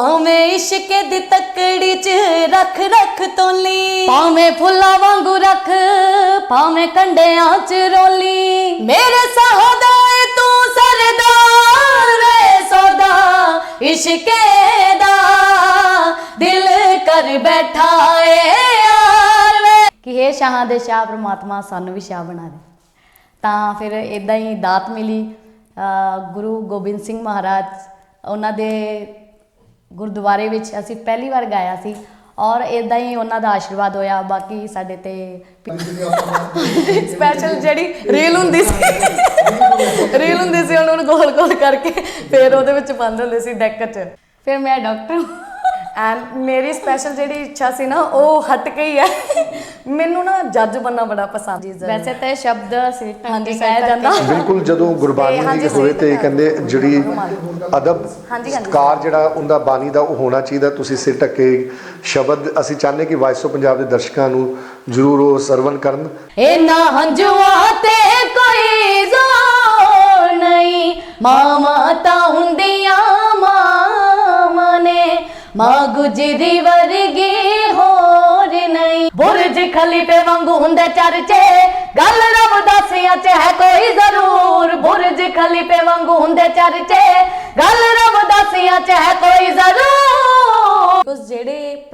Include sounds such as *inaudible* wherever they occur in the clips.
ਭਾਵੇਂ ਇਸ਼ਕ ਦੀ ਤਕੜੀ 'ਚ ਰੱਖ ਰੱਖ ਤੋਲੀ। ਭਾਵੇਂ ਫੁੱਲਾਂ ਵਾਂਗੂ ਰੱਖ, ਭਾਵੇਂ ਕੰਡਿਆਂ 'ਚ ਰੋਲੀ। ਮੇਰੇ ਸਹੋਦਾ ਏ ਤੂੰ ਸਰਦਾਰ ਏ ਸੋਦਾ, ਇਸ਼ਕੇ ਦਾ ਦਿਲ ਕਰ ਬੈਠਾ ਏ ਯਾਰ ਵੇ। ਕਿ ਇਹ ਸ਼ਾਹਾਂ ਦੇ ਸ਼ਾਹ ਪ੍ਰਮਾਤਮਾ, ਸਾਨੂੰ ਵੀ ਸ਼ਾਹ ਬਣਾ ਦੇ। ਤਾਂ ਫਿਰ ਇਦਾਂ ਹੀ ਦਾਤ ਮਿਲੀ ਗੁਰੂ ਗੋਬਿੰਦ ਸਿੰਘ ਮਹਾਰਾਜ, ਉਹਨਾਂ ਦੇ ਗੁਰਦੁਆਰੇ ਵਿੱਚ ਅਸੀਂ ਪਹਿਲੀ ਵਾਰ ਗਾਇਆ ਸੀ ਔਰ ਇਦਾਂ ਹੀ ਉਹਨਾਂ ਦਾ ਆਸ਼ੀਰਵਾਦ ਹੋਇਆ, ਬਾਕੀ ਸਾਡੇ ਤੇ ਸਪੈਸ਼ਲ ਜਿਹੜੀ ਰੀਲ ਹੁੰਦੀ ਸੀ ਰੀਲ ਹੁੰਦੀ ਸੀ, ਉਹਨਾਂ ਨੂੰ ਗੋਲ ਗੋਲ ਕਰਕੇ ਫਿਰ ਉਹਦੇ ਵਿੱਚ ਬੰਦ ਹੁੰਦੇ ਸੀ ਡੈਕ 'ਚ। ਫਿਰ ਮੈਂ ਡਾਕਟਰ ਐਂਡ ਮੇਰੀ ਸਪੈਸ਼ਲ ਜਿਹੜੀ ਇੱਛਾ ਸੀ ਨਾ ਉਹ ਹਟ ਗਈ ਹੈ। ਮੈਨੂੰ ਨਾ ਜੱਜ ਬੰਨਾ ਬੜਾ ਪਸੰਦ ਹੈ ਵੈਸੇ ਤਾਂ ਇਹ ਸ਼ਬਦ ਸੀ ਹਾਂਜੀ ਕਹਿਆ ਜਾਂਦਾ ਬਿਲਕੁਲ ਜਦੋਂ ਗੁਰਬਾਣੀ ਦੀ ਹੋਵੇ ਤੇ ਕਹਿੰਦੇ ਜਿਹੜੀ ਅਦਬ। ਸਤਕਾਰ ਜਿਹੜਾ ਉਹਦਾ ਬਾਣੀ ਦਾ ਉਹ ਹੋਣਾ ਚਾਹੀਦਾ ਤੁਸੀਂ ਸਿਰ ਢੱਕੇ ਸ਼ਬਦ ਅਸੀਂ ਚਾਹੁੰਦੇ ਕਿ ਵਾਇਸ ਆਫ ਪੰਜਾਬ ਦੇ ਦਰਸ਼ਕਾਂ ਨੂੰ ਜ਼ਰੂਰ ਉਹ ਸਰਵਨ ਕਰਨ। ਇਹਨਾਂ ਹੰਝੂਆਂ ਤੇ ਕੋਈ ਜ਼ੋਰ ਨਹੀਂ ਮਾਮਾ ਤਾਂ ਹੁੰਦੀਆਂ ਨੇ ਮਾਂ ਗੁਜਰੀ ਵਰਗੀ ਹੋਰ ਨਹੀਂ। ਬੁਰਜ ਖਲੀਫੇ ਵਾਂਗੂ ਹੁੰਦੇ ਚਰਚੇ, ਗੱਲ ਰੱਬ ਦੱਸਿਆ ਚ ਹੈ ਕੋਈ ਜ਼ਰੂਰ। ਬੁਰਜ ਖਲੀਫੇ ਵਾਂਗੂ ਹੁੰਦੇ ਚਰਚੇ, ਗੱਲ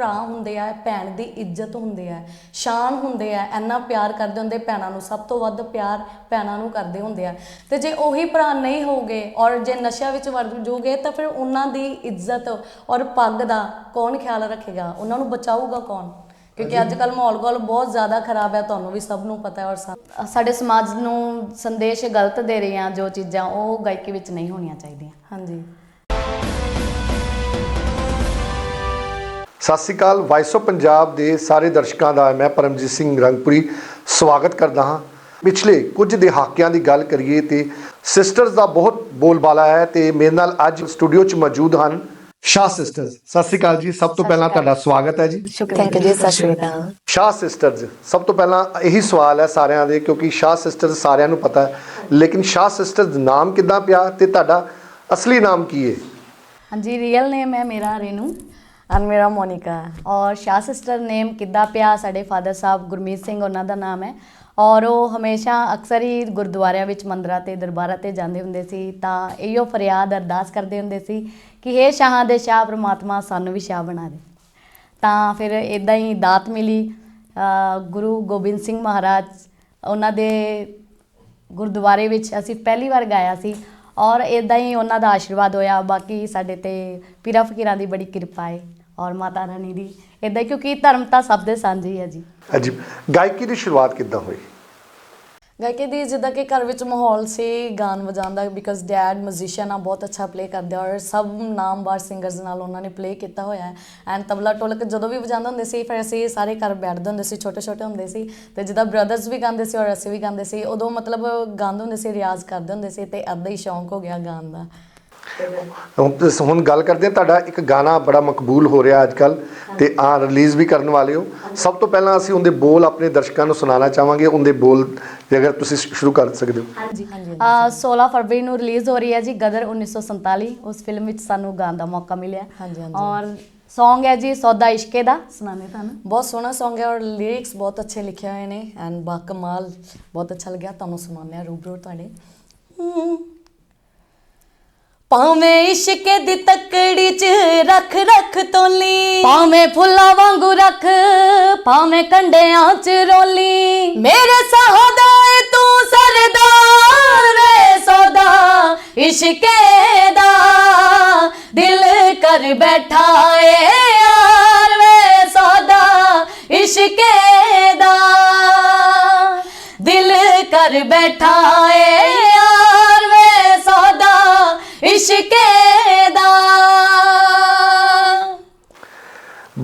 ਭਰਾ ਹੁੰਦੇ ਆ ਭੈਣ ਦੀ ਇੱਜ਼ਤ ਹੁੰਦੇ ਆ ਸ਼ਾਨ ਹੁੰਦੇ ਆ ਇੰਨਾ ਪਿਆਰ ਕਰਦੇ ਹੁੰਦੇ ਭੈਣਾਂ ਨੂੰ ਸਭ ਤੋਂ ਵੱਧ ਪਿਆਰ ਭੈਣਾਂ ਨੂੰ ਕਰਦੇ ਹੁੰਦੇ ਆ। ਤੇ ਜੇ ਉਹੀ ਭਰਾ ਨਹੀਂ ਹੋਗੇ ਔਰ ਜੇ ਨਸ਼ਾ ਵਿੱਚ ਵੜ ਜੂਗੇ ਤਾਂ ਫਿਰ ਉਹਨਾਂ ਦੀ ਇੱਜ਼ਤ ਔਰ ਪੱਗ ਦਾ ਕੌਣ ਖਿਆਲ ਰੱਖੇਗਾ? ਉਹਨਾਂ ਨੂੰ ਬਚਾਊਗਾ ਕੌਣ? ਕਿਉਂਕਿ ਅੱਜ ਕੱਲ ਮਾਹੌਲ ਕੋਲ ਬਹੁਤ ਜ਼ਿਆਦਾ ਖਰਾਬ ਹੈ ਤੁਹਾਨੂੰ ਵੀ ਸਭ ਨੂੰ ਪਤਾ ਹੈ ਔਰ ਸਾਡੇ ਸਮਾਜ ਨੂੰ ਸੰਦੇਸ਼ ਗਲਤ ਦੇ ਰਹੀਆਂ ਜੋ ਚੀਜ਼ਾਂ ਉਹ ਗਾਇਕੀ ਵਿੱਚ ਨਹੀਂ ਹੋਣੀਆਂ ਚਾਹੀਦੀਆਂ। ਹਾਂਜੀ। ਸਤਿ ਸ੍ਰੀ ਅਕਾਲ ਵਾਇਸ ਆਫ ਪੰਜਾਬ ਦੇ ਸਾਰੇ ਦਰਸ਼ਕਾਂ ਦਾ ਮੈਂ ਪਰਮਜੀਤ ਸਿੰਘ ਰੰਗਪੁਰੀ ਸਵਾਗਤ ਕਰਦਾ ਹਾਂ। ਪਿਛਲੇ ਕੁਝ ਦਹਾਕਿਆਂ ਦੀ ਗੱਲ ਕਰੀਏ ਤੇ ਸਿਸਟਰਸ ਦਾ ਬਹੁਤ ਬੋਲਬਾਲਾ ਹੈ ਤੇ ਮੇਰੇ ਨਾਲ ਅੱਜ ਸਟੂਡੀਓ 'ਚ ਮੌਜੂਦ ਹਨ ਸ਼ਾਹ ਸਿਸਟਰਸ ਸਤਿ ਸ੍ਰੀ ਅਕਾਲ ਜੀ ਸਭ ਤੋਂ ਪਹਿਲਾਂ ਤੁਹਾਡਾ ਸਵਾਗਤ ਹੈ ਜੀ। ਥੈਂਕ ਯੂ ਜੀ ਸਤਿ ਸ਼੍ਰੀ ਅਕਾਲ। ਸ਼ਾਹ ਸਿਸਟਰਸ ਸਭ ਤੋਂ ਪਹਿਲਾਂ ਇਹੀ ਸਵਾਲ ਹੈ ਸਾਰਿਆਂ ਦੇ ਕਿਉਂਕਿ ਸ਼ਾਹ ਸਿਸਟਰਸ ਸਾਰਿਆਂ ਨੂੰ ਪਤਾ ਹੈ। ਲੇਕਿਨ ਸ਼ਾਹ ਸਿਸਟਰਸ ਨਾਮ ਕਿੱਦਾਂ ਪਿਆ ਤੇ ਤੁਹਾਡਾ ਅਸਲੀ ਨਾਮ ਕੀ ਹੈ? ਹਾਂਜੀ ਰੀਅਲ ਨੇਮ ਹੈ ਮੇਰਾ ਰੇਨੂ। ਐਂਡ ਮੇਰਾ ਮੋਨਿਕਾ। ਔਰ ਸ਼ਾਹ ਸਿਸਟਰ ਨੇਮ ਕਿੱਦਾਂ ਪਿਆ? ਸਾਡੇ ਫਾਦਰ ਸਾਹਿਬ ਗੁਰਮੀਤ ਸਿੰਘ, ਉਹਨਾਂ ਦਾ ਨਾਮ ਹੈ। ਔਰ ਉਹ ਹਮੇਸ਼ਾ ਅਕਸਰ ਹੀ ਗੁਰਦੁਆਰਿਆਂ ਵਿੱਚ ਮੰਦਰਾਂ ਤੇ, ਦਰਬਾਰਾਂ ਤੇ ਜਾਂਦੇ ਹੁੰਦੇ ਸੀ। ਤਾਂ ਇਹੋ ਫਰਿਆਦ ਅਰਦਾਸ ਕਰਦੇ ਹੁੰਦੇ ਸੀ ਕਿ ਇਹ ਸ਼ਾਹਾਂ ਦੇ ਸ਼ਾਹ, ਪ੍ਰਮਾਤਮਾ ਸਾਨੂੰ ਵੀ ਸ਼ਾਹ ਬਣਾ ਦੇ। ਤਾਂ ਫਿਰ ਇਦਾਂ ਹੀ ਦਾਤ ਮਿਲੀ। ਗੁਰੂ ਗੋਬਿੰਦ ਸਿੰਘ ਮਹਾਰਾਜ, ਉਹਨਾਂ ਦੇ ਗੁਰਦੁਆਰੇ ਵਿੱਚ ਅਸੀਂ ਪਹਿਲੀ ਵਾਰ ਗਾਇਆ ਸੀ। ਔਰ ਇਦਾਂ ਹੀ ਉਹਨਾਂ ਦਾ ਆਸ਼ੀਰਵਾਦ ਹੋਇਆ, ਬਾਕੀ ਸਾਡੇ ਤੇ ਪੀਰਾਂ ਫਕੀਰਾਂ ਦੀ ਬੜੀ ਕਿਰਪਾ ਹੈ ਔਰ ਮਾਤਾ ਰਾਣੀ ਦੀ। ਇਦਾਂ ਕਿਉਂਕਿ ਧਰਮ ਤਾਂ ਸਭ ਦੇ ਸਾਂਝੇ ਹੀ ਹੈ ਜੀ। ਹਾਂਜੀ, ਗਾਇਕੀ ਦੀ ਸ਼ੁਰੂਆਤ ਕਿੱਦਾਂ ਹੋਈ? ਗਾਇਕੀ ਦੀ ਜਿੱਦਾਂ ਕਿ ਘਰ ਵਿੱਚ ਮਾਹੌਲ ਸੀ, ਗਾਣ ਵਜਾਉਣ ਦਾ ਬਿਕਾਜ਼ ਡੈਡ ਮਿਊਜ਼ੀਸ਼ੀਅਨ ਆ, ਬਹੁਤ ਅੱਛਾ ਪਲੇ ਕਰਦੇ ਔਰ ਸਭ ਨਾਮਵਾਰ ਸਿੰਗਰਸ ਨਾਲ ਉਹਨਾਂ ਨੇ ਪਲੇ ਕੀਤਾ ਹੋਇਆ ਹੈ। ਐਂਡ ਤਬਲਾ ਢੋਲਕ ਜਦੋਂ ਵੀ ਵਜਾਉਂਦੇ ਹੁੰਦੇ ਸੀ, ਫਿਰ ਅਸੀਂ ਸਾਰੇ ਘਰ ਬੈਠਦੇ ਹੁੰਦੇ ਸੀ ਛੋਟੇ ਛੋਟੇ ਹੁੰਦੇ ਸੀ, ਤੇ ਜਿੱਦਾਂ ਬ੍ਰਦਰਸ ਵੀ ਗਾਉਂਦੇ ਸੀ, ਔਰ ਅਸੀਂ ਵੀ ਗਾਉਂਦੇ ਸੀ, ਉਦੋਂ ਮਤਲਬ ਗਾਉਂਦੇ ਹੁੰਦੇ ਸੀ, ਰਿਆਜ਼ ਕਰਦੇ ਹੁੰਦੇ ਸੀ, ਤੇ ਅੱਧਾ ਹੀ ਸ਼ੌਂਕ ਹੋ ਗਿਆ ਗਾਣ ਦਾ। ਹੁਣ ਤੇ- ਹੁਣ ਗੱਲ ਕਰਦੇ ਹਾਂ ਤੁਹਾਡਾ ਇੱਕ ਗਾਣਾ ਬੜਾ ਮਕਬੂਲ ਹੋ ਰਿਹਾ ਅੱਜ ਕੱਲ ਤੇ ਆ ਰਿਲੀਜ਼ ਵੀ ਕਰਨ ਵਾਲੇ ਹੋ। ਸਭ ਤੋਂ ਪਹਿਲਾਂ ਅਸੀਂ ਉਹਦੇ ਬੋਲ ਆਪਣੇ ਦਰਸ਼ਕਾਂ ਨੂੰ ਸੁਣਾਉਣਾ ਚਾਹਾਂਗੇ ਉਹਦੇ ਬੋਲ ਜੇ ਅਗਰ ਤੁਸੀਂ ਸ਼ੁਰੂ ਕਰ ਸਕਦੇ ਹੋ। ਹਾਂਜੀ। ਅਹ 16 ਫਰਵਰੀ ਨੂੰ ਰਿਲੀਜ਼ ਹੋ ਰਹੀ ਹੈ ਜੀ ਗਦਰ 1947 ਉਸ ਫਿਲਮ ਵਿੱਚ ਸਾਨੂੰ ਗਾਣ ਦਾ ਮੌਕਾ ਮਿਲਿਆ। ਹਾਂਜੀ, ਹਾਂਜੀ। ਔਰ Song ਹੈ ਜੀ ਸੌਦਾ ਇਸ਼ਕੇ ਦਾ। ਸੁਣਾਣੇ ਤੁਹਾਨੂੰ? ਬਹੁਤ ਸੋਹਣਾ Song ਹੈ ਔਰ ਲਿਰਿਕਸ ਬਹੁਤ ਅੱਛੇ ਲਿਖੇ ਹੋਏ ਨੇ। ਐਂਡ ਬਾ ਕਮਾਲ ਬਹੁਤ ਅੱਛਾ ਲੱਗਿਆ। ਤੁਹਾਨੂੰ ਸੁਣਾਉਂਦੇ ਆ ਰੂਬਰੂ ਤੁਹਾਡੇ। ਭਾਵੇਂ ਇਸ਼ਕ ਦੀ ਤੱਕੜੀ 'ਚ ਰੱਖ ਰੱਖ ਤੋਲੀ। ਭਾਵੇਂ ਫੁੱਲਾਂ ਵਾਂਗੂ ਰੱਖ, ਭਾਵੇਂ ਕੰਡਿਆਂ 'ਚ ਰੋਲੀ। ਮੇਰੇ ਸਹੋਦਾ ਏ ਤੂੰ ਸਰਦਾਰ ਏ ਸੋਦਾ, ਇਸ਼ਕੇ ਦਾ ਦਿਲ ਕਰ ਬੈਠਾ ਏ ਯਾਰ ਵੇ ਸੋਦਾ, ਇਸ਼ਕੇ ਦਾ ਦਿਲ ਕਰ ਬੈਠਾ ਏ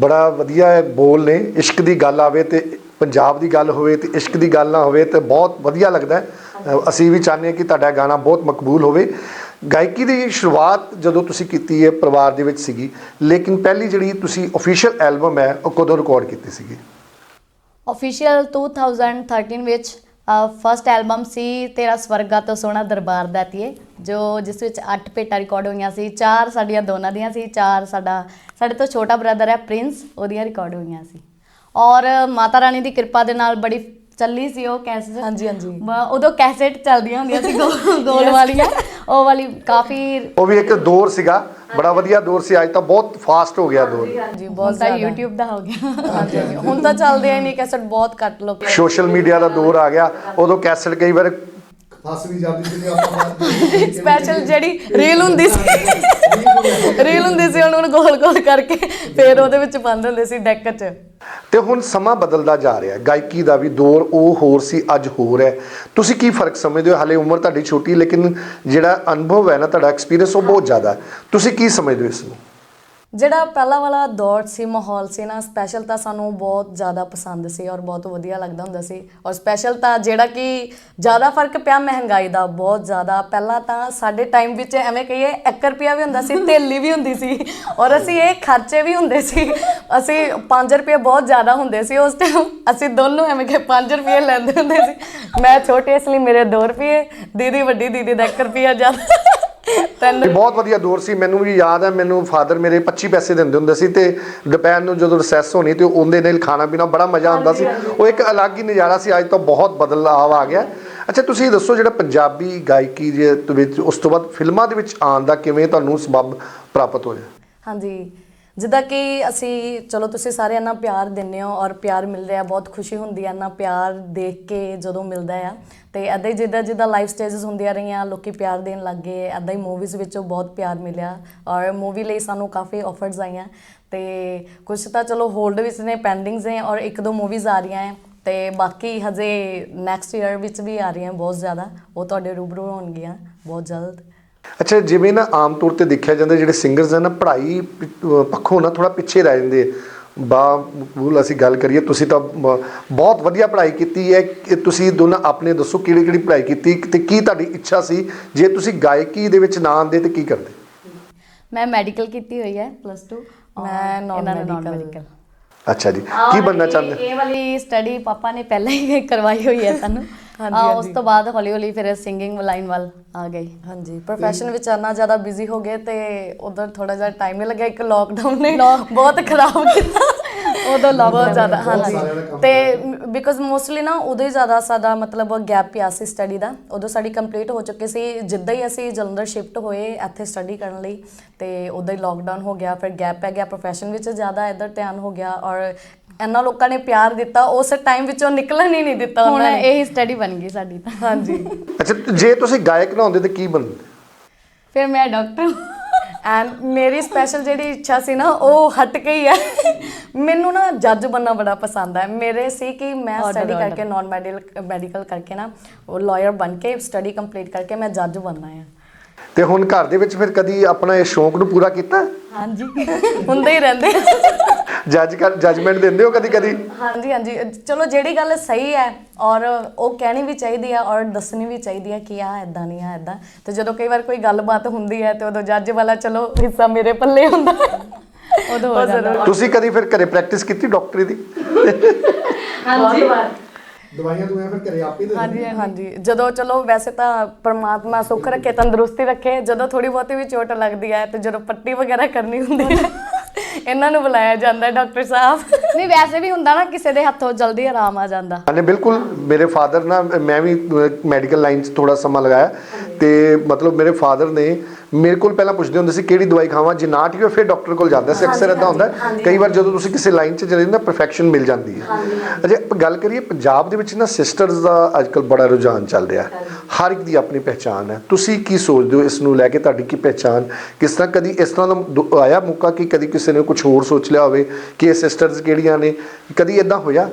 ਬੜਾ ਵਧੀਆ ਬੋਲ ਨੇ ਇਸ਼ਕ ਦੀ ਗੱਲ ਆਵੇ ਤੇ ਪੰਜਾਬ ਦੀ ਗੱਲ ਹੋਵੇ ਤੇ ਇਸ਼ਕ ਦੀ ਗੱਲ ਨਾ ਹੋਵੇ ਤੇ ਬਹੁਤ ਵਧੀਆ ਲੱਗਦਾ ਹੈ। ਅ, ਅਸੀਂ ਵੀ ਚਾਹੁੰਦੇ ਹਾਂ ਕਿ ਤੁਹਾਡਾ ਗਾਣਾ ਬਹੁਤ ਮਕਬੂਲ ਹੋਵੇ। ਗਾਇਕੀ ਦੀ ਸ਼ੁਰੂਆਤ ਜਦੋਂ ਤੁਸੀਂ ਕੀਤੀ ਹੈ ਪਰਿਵਾਰ ਦੇ ਵਿੱਚ ਸੀਗੀ ਲੇਕਿਨ ਪਹਿਲੀ ਜਿਹੜੀ ਤੁਸੀਂ ਅਫੀਸ਼ੀਅਲ ਐਲਬਮ ਹੈ ਉਹ ਕਦੋਂ ਰਿਕਾਰਡ ਕੀਤੀ ਸੀਗੀ? ਆਫੀਸ਼ੀਅਲ 2013 ਵਿੱਚ ਫਰਸਟ ਐਲਬਮ ਸੀ ਤੇਰਾ ਸਵਰਗਾ ਤੋਂ ਸੋਹਣਾ ਦਰਬਾਰ ਦਾਤੀਏ ਜੋ ਜਿਸ ਵਿੱਚ 8 ਭੇਟਾਂ ਰਿਕਾਰਡ ਹੋਈਆਂ ਸੀ ਚਾਰ ਸਾਡੀਆਂ ਦੋਨਾਂ ਦੀਆਂ ਸੀ ਚਾਰ ਸਾਡਾ ਸਾਡੇ ਤੋਂ ਛੋਟਾ ਬ੍ਰਦਰ ਹੈ ਪ੍ਰਿੰਸ ਉਹਦੀਆਂ ਰਿਕਾਰਡ ਹੋਈਆਂ ਸੀ। ਔਰ ਮਾਤਾ ਰਾਣੀ ਦੀ ਕਿਰਪਾ ਦੇ ਨਾਲ ਬੜੀ ਚੱਲੀ ਸੀ ਉਹ ਕੈਸਟ ਹਾਂਜੀ, ਹਾਂਜੀ। ਉਦੋਂ ਕੈਸੇਟ ਚੱਲਦੀਆਂ ਹੁੰਦੀਆਂ ਸੀ ਗੋਲ ਵਾਲੀਆਂ। ਉਹ ਵਾਲੀ ਕਾਫੀ ਉਹ ਵੀ ਇੱਕ ਦੌਰ ਸੀਗਾ ਬੜਾ ਵਧੀਆ ਦੌਰ ਸੀ ਅੱਜ ਤਾਂ ਬਹੁਤ ਫਾਸਟ ਹੋ ਗਿਆ ਦੌਰ। ਜੀ ਬਹੁਤ ਜ਼ਿਆਦਾ। YouTube ਦਾ ਹੋ ਗਿਆ। ਹਾਂਜੀ। ਹੁਣ ਤਾਂ ਚੱਲਦੇ ਹੀ ਨਹੀਂ ਕੈਸਟ ਬਹੁਤ ਘੱਟ ਲੋਕ। ਸੋਸ਼ਲ ਮੀਡੀਆ ਦਾ ਦੌਰ ਆ ਗਿਆ ਉਦੋਂ ਕੈਸਟ ਕਈ ਵਾਰ ਫਸ ਵੀ ਜਾਂਦੀ ਸੀ ਆਪਾਂ ਸਪੈਸ਼ਲ ਜਿਹੜੀ ਰੀਲ ਹੁੰਦੀ ਸੀ। ਰੀਲ ਹੁੰਦੀ ਸੀ ਉਹਨੂੰ ਗੋਲ ਗੋਲ ਕਰਕੇ ਫਿਰ ਉਹਦੇ ਵਿੱਚ ਬੰਦ ਹੁੰਦੇ ਸੀ ਡੈਕ 'ਚ। ਤੇ ਹੁਣ ਸਮਾਂ ਬਦਲਦਾ ਜਾ ਰਿਹਾ ਹੈ। ਗਾਇਕੀ ਦਾ ਵੀ ਦੌਰ ਉਹ ਹੋਰ ਸੀ ਅੱਜ ਹੋਰ ਹੈ। ਤੁਸੀਂ ਕੀ ਫ਼ਰਕ ਸਮਝਦੇ ਹੋ? ਹਾਲੇ ਉਮਰ ਤੁਹਾਡੀ ਛੋਟੀ ਲੇਕਿਨ ਜਿਹੜਾ ਅਨੁਭਵ ਹੈ ਨਾ ਤੁਹਾਡਾ ਐਕਸਪੀਰੀਅੰਸ ਉਹ ਬਹੁਤ ਜ਼ਿਆਦਾ ਹੈ। ਤੁਸੀਂ ਕੀ ਸਮਝਦੇ ਹੋ ਇਸ ਨੂੰ? ਜਿਹੜਾ ਪਹਿਲਾ ਵਾਲਾ ਦੌਰ ਸੀ, ਮਾਹੌਲ ਸੀ ਨਾ ਸਪੈਸ਼ਲ ਤਾਂ ਸਾਨੂੰ ਬਹੁਤ ਜ਼ਿਆਦਾ ਪਸੰਦ ਸੀ ਔਰ ਬਹੁਤ ਵਧੀਆ ਲੱਗਦਾ ਹੁੰਦਾ ਸੀ। ਔਰ ਸਪੈਸ਼ਲ ਤਾਂ ਜਿਹੜਾ ਕਿ ਜ਼ਿਆਦਾ ਫ਼ਰਕ ਪਿਆ ਮਹਿੰਗਾਈ ਦਾ, ਬਹੁਤ ਜ਼ਿਆਦਾ। ਪਹਿਲਾਂ ਤਾਂ ਸਾਡੇ ਟਾਈਮ ਵਿੱਚ ਐਵੇਂ ਕਹੀਏ 1 ਰੁਪਿਆ ਵੀ ਹੁੰਦਾ ਸੀ ਤੇਲੀ ਵੀ ਹੁੰਦੀ ਸੀ। ਔਰ ਅਸੀਂ ਇਹ ਖਰਚੇ ਵੀ ਹੁੰਦੇ ਸੀ। ਅਸੀਂ 5 ਰੁਪਏ ਬਹੁਤ ਜ਼ਿਆਦਾ ਹੁੰਦੇ ਸੀ, ਉਸ ਟਾਈਮ ਅਸੀਂ ਦੋਨੋਂ ਐਵੇਂ ਕਿ 5 ਰੁਪਏ ਲੈਂਦੇ ਹੁੰਦੇ ਸੀ। ਮੈਂ ਛੋਟੇ ਇਸ ਲਈ ਮੇਰੇ 2 ਰੁਪਏ, ਦੀਦੀ ਵੱਡੀ, ਦੀਦੀ ਦਾ 1 ਰੁਪਿਆ ਜ਼ਿਆਦਾ। ਤਿੰਨ ਇਹ ਬਹੁਤ ਵਧੀਆ ਦੌਰ ਸੀ ਮੈਨੂੰ ਵੀ ਯਾਦ ਹੈ ਮੈਨੂੰ ਫਾਦਰ ਮੇਰੇ 25 ਪੈਸੇ ਦਿੰਦੇ ਹੁੰਦੇ ਸੀ ਤੇ ਦੁਪਹਿਰ ਨੂੰ ਜਦੋਂ ਰਿਸੈਸ ਹੋਣੀ ਤੇ ਉਹਦੇ ਨਾਲ ਖਾਣਾ ਪੀਣਾ ਬੜਾ ਮਜ਼ਾ ਆਉਂਦਾ ਸੀ। ਉਹ ਇੱਕ ਅਲੱਗ ਹੀ ਨਜ਼ਾਰਾ ਸੀ ਅੱਜ ਤਾਂ ਬਹੁਤ ਬਦਲਾਅ ਆ ਗਿਆ। ਅੱਛਾ ਤੁਸੀਂ ਦੱਸੋ ਜਿਹੜਾ ਪੰਜਾਬੀ ਗਾਇਕੀ ਦੇ ਵਿੱਚ ਉਸ ਤੋਂ ਬਾਅਦ ਫਿਲਮਾਂ ਦੇ ਵਿੱਚ ਆਉਣ ਦਾ ਕਿਵੇਂ ਤੁਹਾਨੂੰ ਸਬਬ ਪ੍ਰਾਪਤ ਹੋਇਆ? ਹਾਂਜੀ ਜਿੱਦਾਂ ਕਿ ਅਸੀਂ, ਚਲੋ ਤੁਸੀਂ ਸਾਰੇ ਇੰਨਾ ਪਿਆਰ ਦਿੰਦੇ ਹੋ ਔਰ ਪਿਆਰ ਮਿਲ ਰਿਹਾ, ਬਹੁਤ ਖੁਸ਼ੀ ਹੁੰਦੀ ਹੈ ਇੰਨਾ ਪਿਆਰ ਦੇਖ ਕੇ ਜਦੋਂ ਮਿਲਦਾ ਆ। ਤੇ ਐਦਾਂ ਹੀ ਜਿੱਦਾਂ ਜਿੱਦਾਂ ਲਾਈਫ ਸਟੇਜਸ ਹੁੰਦੀਆਂ ਰਹੀਆਂ, ਲੋਕੀ ਪਿਆਰ ਦੇਣ ਲੱਗ ਗਏ ਐਦਾਂ ਹੀ ਮੂਵੀਜ਼ ਵਿੱਚੋਂ ਬਹੁਤ ਪਿਆਰ ਮਿਲਿਆ ਔਰ ਮੂਵੀ ਲਈ ਸਾਨੂੰ ਕਾਫੀ ਆਫਰਸ ਆਈਆਂ। ਤੇ ਕੁਝ ਤਾਂ ਚਲੋ ਹੋਲਡ ਵਿੱਚ ਨੇ ਪੈਂਡਿੰਗਸ ਨੇ ਔਰ ਇੱਕ ਦੋ ਮੂਵੀਜ਼ ਆ ਰਹੀਆਂ ਹੈ ਤੇ ਬਾਕੀ ਹਜੇ ਨੈਕਸਟ ਈਅਰ ਵਿੱਚ ਵੀ ਆ ਰਹੀਆਂ ਬਹੁਤ ਜ਼ਿਆਦਾ, ਉਹ ਤੁਹਾਡੇ ਰੂਬਰੂ ਹੋਣਗੀਆਂ, ਬਹੁਤ ਜਲਦ। ਅੱਛਾ ਜਿਵੇਂ ਨਾ ਆਮ ਤੌਰ ਤੇ ਦੇਖਿਆ ਜਾਂਦਾ ਜਿਹੜੇ ਸਿੰਗਰਸ ਹਨ ਨਾ ਪੜ੍ਹਾਈ ਪੱਖੋਂ ਨਾ ਥੋੜਾ ਪਿੱਛੇ ਰਹਿ ਜਾਂਦੇ ਬਾ ਬੂਲ ਅਸੀਂ ਗੱਲ ਕਰੀਏ ਤੁਸੀਂ ਤਾਂ ਬਹੁਤ ਵਧੀਆ ਪੜ੍ਹਾਈ ਕੀਤੀ ਹੈ। ਕਿ ਤੁਸੀਂ ਦੋਨਾਂ ਆਪਣੇ ਦੱਸੋ ਕਿਹੜੀ ਕਿਹੜੀ ਪੜ੍ਹਾਈ ਕੀਤੀ ਤੇ ਕੀ ਤੁਹਾਡੀ ਇੱਛਾ ਸੀ? ਜੇ ਤੁਸੀਂ ਗਾਇਕੀ ਦੇ ਵਿੱਚ ਨਾ ਆਉਂਦੇ ਤੇ ਕੀ ਕਰਦੇ? ਮੈਂ ਮੈਡੀਕਲ ਕੀਤੀ ਹੋਈ ਹੈ ਪਲੱਸ 2 ਮੈਂ non-medical। ਅੱਛਾ ਜੀ ਕੀ ਬਣਨਾ ਚਾਹੁੰਦੇ? ਇਹ ਵਾਲੀ ਸਟੱਡੀ ਪਾਪਾ ਨੇ ਪਹਿਲਾਂ ਹੀ ਕਰਵਾਈ ਹੋਈ ਹੈ ਸਾਨੂੰ। ਹਾਂਜੀ, ਉਸ ਹਾਂਜੀ। ਤੋਂ ਬਾਅਦ ਹੌਲੀ ਹੌਲੀ ਫਿਰ ਸਿੰਗਿੰਗ ਲਾਈਨ ਵੱਲ ਆ ਗਈ। ਹਾਂਜੀ ਪ੍ਰੋਫੈਸ਼ਨ ਵਿੱਚ ਇੰਨਾ ਜ਼ਿਆਦਾ ਬਿਜ਼ੀ ਹੋ ਗਏ ਤੇ ਉਧਰ ਥੋੜਾ ਜਿਹਾ ਟਾਈਮ ਹੀ ਲੱਗਿਆ ਇੱਕ ਲੋਕਡਾਊਨ ਨੇ ਬਹੁਤ ਖਰਾਬ ਕੀਤਾ। ਉਦੋਂ ਬਹੁਤ ਜ਼ਿਆਦਾ ਬਹੁਤ ਸਾਰਿਆਂ ਦਾ ਹਾਂਜੀ ਕੰਮ ਤੇ ਬਿਕਾਜ਼ ਮੋਸਟਲੀ ਨਾ ਉਦੋਂ ਹੀ ਜ਼ਿਆਦਾ ਸਾਡਾ ਮਤਲਬ ਗੈਪ ਪਿਆ ਸੀ ਸਟੱਡੀ ਦਾ। ਉਦੋਂ ਸਾਡੀ ਕੰਪਲੀਟ ਹੋ ਚੁੱਕੀ ਸੀ ਜਿੱਦਾਂ ਹੀ ਅਸੀਂ ਜਲੰਧਰ ਸ਼ਿਫਟ ਹੋਏ ਇੱਥੇ ਸਟੱਡੀ ਕਰਨ ਲਈ ਤੇ ਉਦੋਂ ਹੀ ਲੋਕਡਾਊਨ ਹੋ ਗਿਆ ਫਿਰ ਗੈਪ ਪੈ ਗਿਆ ਪ੍ਰੋਫੈਸ਼ਨ ਵਿੱਚ ਜ਼ਿਆਦਾ ਇੱਧਰ ਧਿਆਨ ਹੋ ਗਿਆ ਔਰ ਇੰਨਾ ਲੋਕਾਂ ਨੇ ਪਿਆਰ ਦਿੱਤਾ ਉਸ ਟਾਈਮ ਵਿੱਚੋਂ ਨਿਕਲਣ ਹੀ ਨਹੀਂ ਦਿੱਤਾ ਹੁਣ ਉਹਨਾਂ ਨੇ। ਇਹੀ ਸਟੱਡੀ ਬਣ ਗਈ ਸਾਡੀ ਤਾਂ। ਹਾਂਜੀ। ਅੱਛਾ ਜੇ ਤੁਸੀਂ ਗਾਇਕ ਨਾ ਹੁੰਦੇ ਤੇ ਕੀ ਬਣਦੇ? ਫਿਰ ਮੈਂ ਡਾਕਟਰ ਐਂਡ ਮੇਰੀ ਸਪੈਸ਼ਲ ਜਿਹੜੀ ਇੱਛਾ ਸੀ ਨਾ ਉਹ ਹਟ ਗਈ ਹੈ ਮੈਨੂੰ ਨਾ ਜੱਜ ਬੰਨਾ ਬੜਾ ਪਸੰਦ ਹੈ। ਮੇਰੇ ਸੀ ਕਿ ਮੈਂ Order, ਸਟੱਡੀ order. ਕਰਕੇ ਨਾਨ ਮੈਡੀਕਲ ਮੈਡੀਕਲ ਕਰਕੇ ਨਾ ਉਹ ਲਾਇਰ ਬਣ ਕੇ ਸਟੱਡੀ ਕੰਪਲੀਟ ਕਰਕੇ ਮੈਂ ਜੱਜ ਬਣਨਾ ਹੈ। ਤੇ ਹੁਣ ਘਰ ਦੇ ਵਿੱਚ ਫਿਰ ਕਦੀ ਆਪਣਾ ਇਹ ਸ਼ੌਂਕ ਨੂੰ ਪੂਰਾ ਕੀਤਾ? ਹਾਂਜੀ। ਹੁੰਦੇ ਹੀ ਰਹਿੰਦੇ। ਜੱਜ ਕਰ ਜੱਜਮੈਂਟ ਦਿੰਦੇ ਹੋ ਕਦੀ ਕਦੀ? ਹਾਂਜੀ ਹਾਂਜੀ। ਚਲੋ ਜਿਹੜੀ ਗੱਲ ਸਹੀ ਹੈ ਔਰ ਉਹ ਕਹਿਣੀ ਵੀ ਚਾਹੀਦੀ ਹੈ ਔਰ ਦੱਸਣੀ ਵੀ ਚਾਹੀਦੀ ਹੈ ਕਿ ਆ ਇਦਾਂ ਨਹੀਂ ਆ ਇਦਾਂ ਤੇ ਜਦੋਂ ਕਈ ਵਾਰ ਕੋਈ ਗੱਲਬਾਤ ਹੁੰਦੀ ਹੈ ਤੇ ਉਦੋਂ ਜੱਜ ਵਾਲਾ ਚਲੋ ਹਿੱਸਾ ਮੇਰੇ ਪੱਲੇ ਹੁੰਦਾ। ਉਦੋਂ ਹੋ ਜਾਂਦਾ। ਤੁਸੀਂ ਕਦੀ ਫਿਰ ਘਰੇ ਪ੍ਰੈਕਟਿਸ ਕੀਤੀ ਡਾਕਟਰੀ ਦੀ? ਵਾਰ। ਦਵਾਈਆਂ ਦਵਾਈਆਂ ਫਿਰ ਘਰੇ ਆਪੇ ਦੇ ਹਾਂਜੀ ਹਾਂਜੀ। ਜਦੋਂ ਚਲੋ ਵੈਸੇ ਤਾਂ ਪ੍ਰਮਾਤਮਾ ਸੁੱਖ ਰੱਖੇ ਤੰਦਰੁਸਤੀ ਰੱਖੇ ਜਦੋਂ ਥੋੜੀ ਬਹੁਤੀ ਵੀ ਚੋਟ ਲੱਗਦੀ ਹੈ ਤੇ ਜਦੋਂ ਪੱਟੀ ਵਗੈਰਾ ਕਰਨੀ ਹੁੰਦੀ ਹੈ। ਇਹਨਾਂ ਨੂੰ ਬੁਲਾਇਆ ਜਾਂਦਾ ਹੈ ਡਾਕਟਰ ਸਾਹਿਬ। ਨਹੀਂ ਵੈਸੇ ਵੀ ਹੁੰਦਾ ਨਾ ਕਿਸੇ ਦੇ ਹੱਥੋਂ ਜਲਦੀ ਆਰਾਮ ਆ ਜਾਂਦਾ। ਨੇ ਬਿਲਕੁਲ। ਮੇਰੇ ਫਾਦਰ ਨਾ ਮੈਂ ਵੀ ਮੈਡੀਕਲ ਲਾਈਨ 'ਚ ਥੋੜਾ ਸਮਾਂ ਲਗਾਇਆ। ਤੇ ਮਤਲਬ ਮੇਰੇ ਫਾਦਰ ਨੇ ਮੇਰੇ ਕੋਲ ਪਹਿਲਾਂ ਪੁੱਛਦੇ ਹੁੰਦੇ ਸੀ ਕਿਹੜੀ ਦਵਾਈ ਖਾਵਾਂ ਜੇ ਨਾ ਠੀਕ ਹੋਵੇ ਫਿਰ ਡਾਕਟਰ ਕੋਲ ਜਾਂਦਾ ਸੀ। ਅਕਸਰ ਇਦਾਂ ਹੁੰਦਾ। ਕਈ ਵਾਰ ਜਦੋਂ ਤੁਸੀਂ ਕਿਸੇ ਲਾਈਨ 'ਚ ਚਲੇ ਜਾਂਦੇ ਪਰਫੈਕਸ਼ਨ ਮਿਲ ਜਾਂਦੀ ਹੈ। ਅਜੇ ਗੱਲ ਕਰੀਏ ਪੰਜਾਬ ਦੇ ਵਿੱਚ ਨਾ ਸਿਸਟਰਸ ਦਾ ਅੱਜਕੱਲ ਬੜਾ ਰੁਝਾਨ ਚੱਲ ਰਿਹਾ। ਹਰ ਇੱਕ ਦੀ ਆਪਣੀ ਪਹਿਚਾਨ ਹੈ। ਤੁਸੀਂ ਕੀ ਸੋਚਦੇ ਹੋ ਇਸ ਨੂੰ ਲੈ ਕੇ ਤੁਹਾਡੀ ਕੀ ਪਹਿਚਾਨ ਕਿਸ ਤਰ੍ਹਾਂ ਕਦੀ ਇਸ ਤਰ੍ਹਾਂ ਦਾ ਦੁ- ਆਇਆ ਮੌਕਾ ਕਿ ਕਦੀ ਕਿਸੇ ਨੇ ਕੁਝ ਹੋਰ ਸੋਚ ਲਿਆ ਹੋਵੇ ਕਿ ਇਹ ਸਿਸਟਰਸ ਕਿਹੜੀਆਂ ਨੇ? ਕਦੀ ਇਦਾਂ ਹੋਇਆ?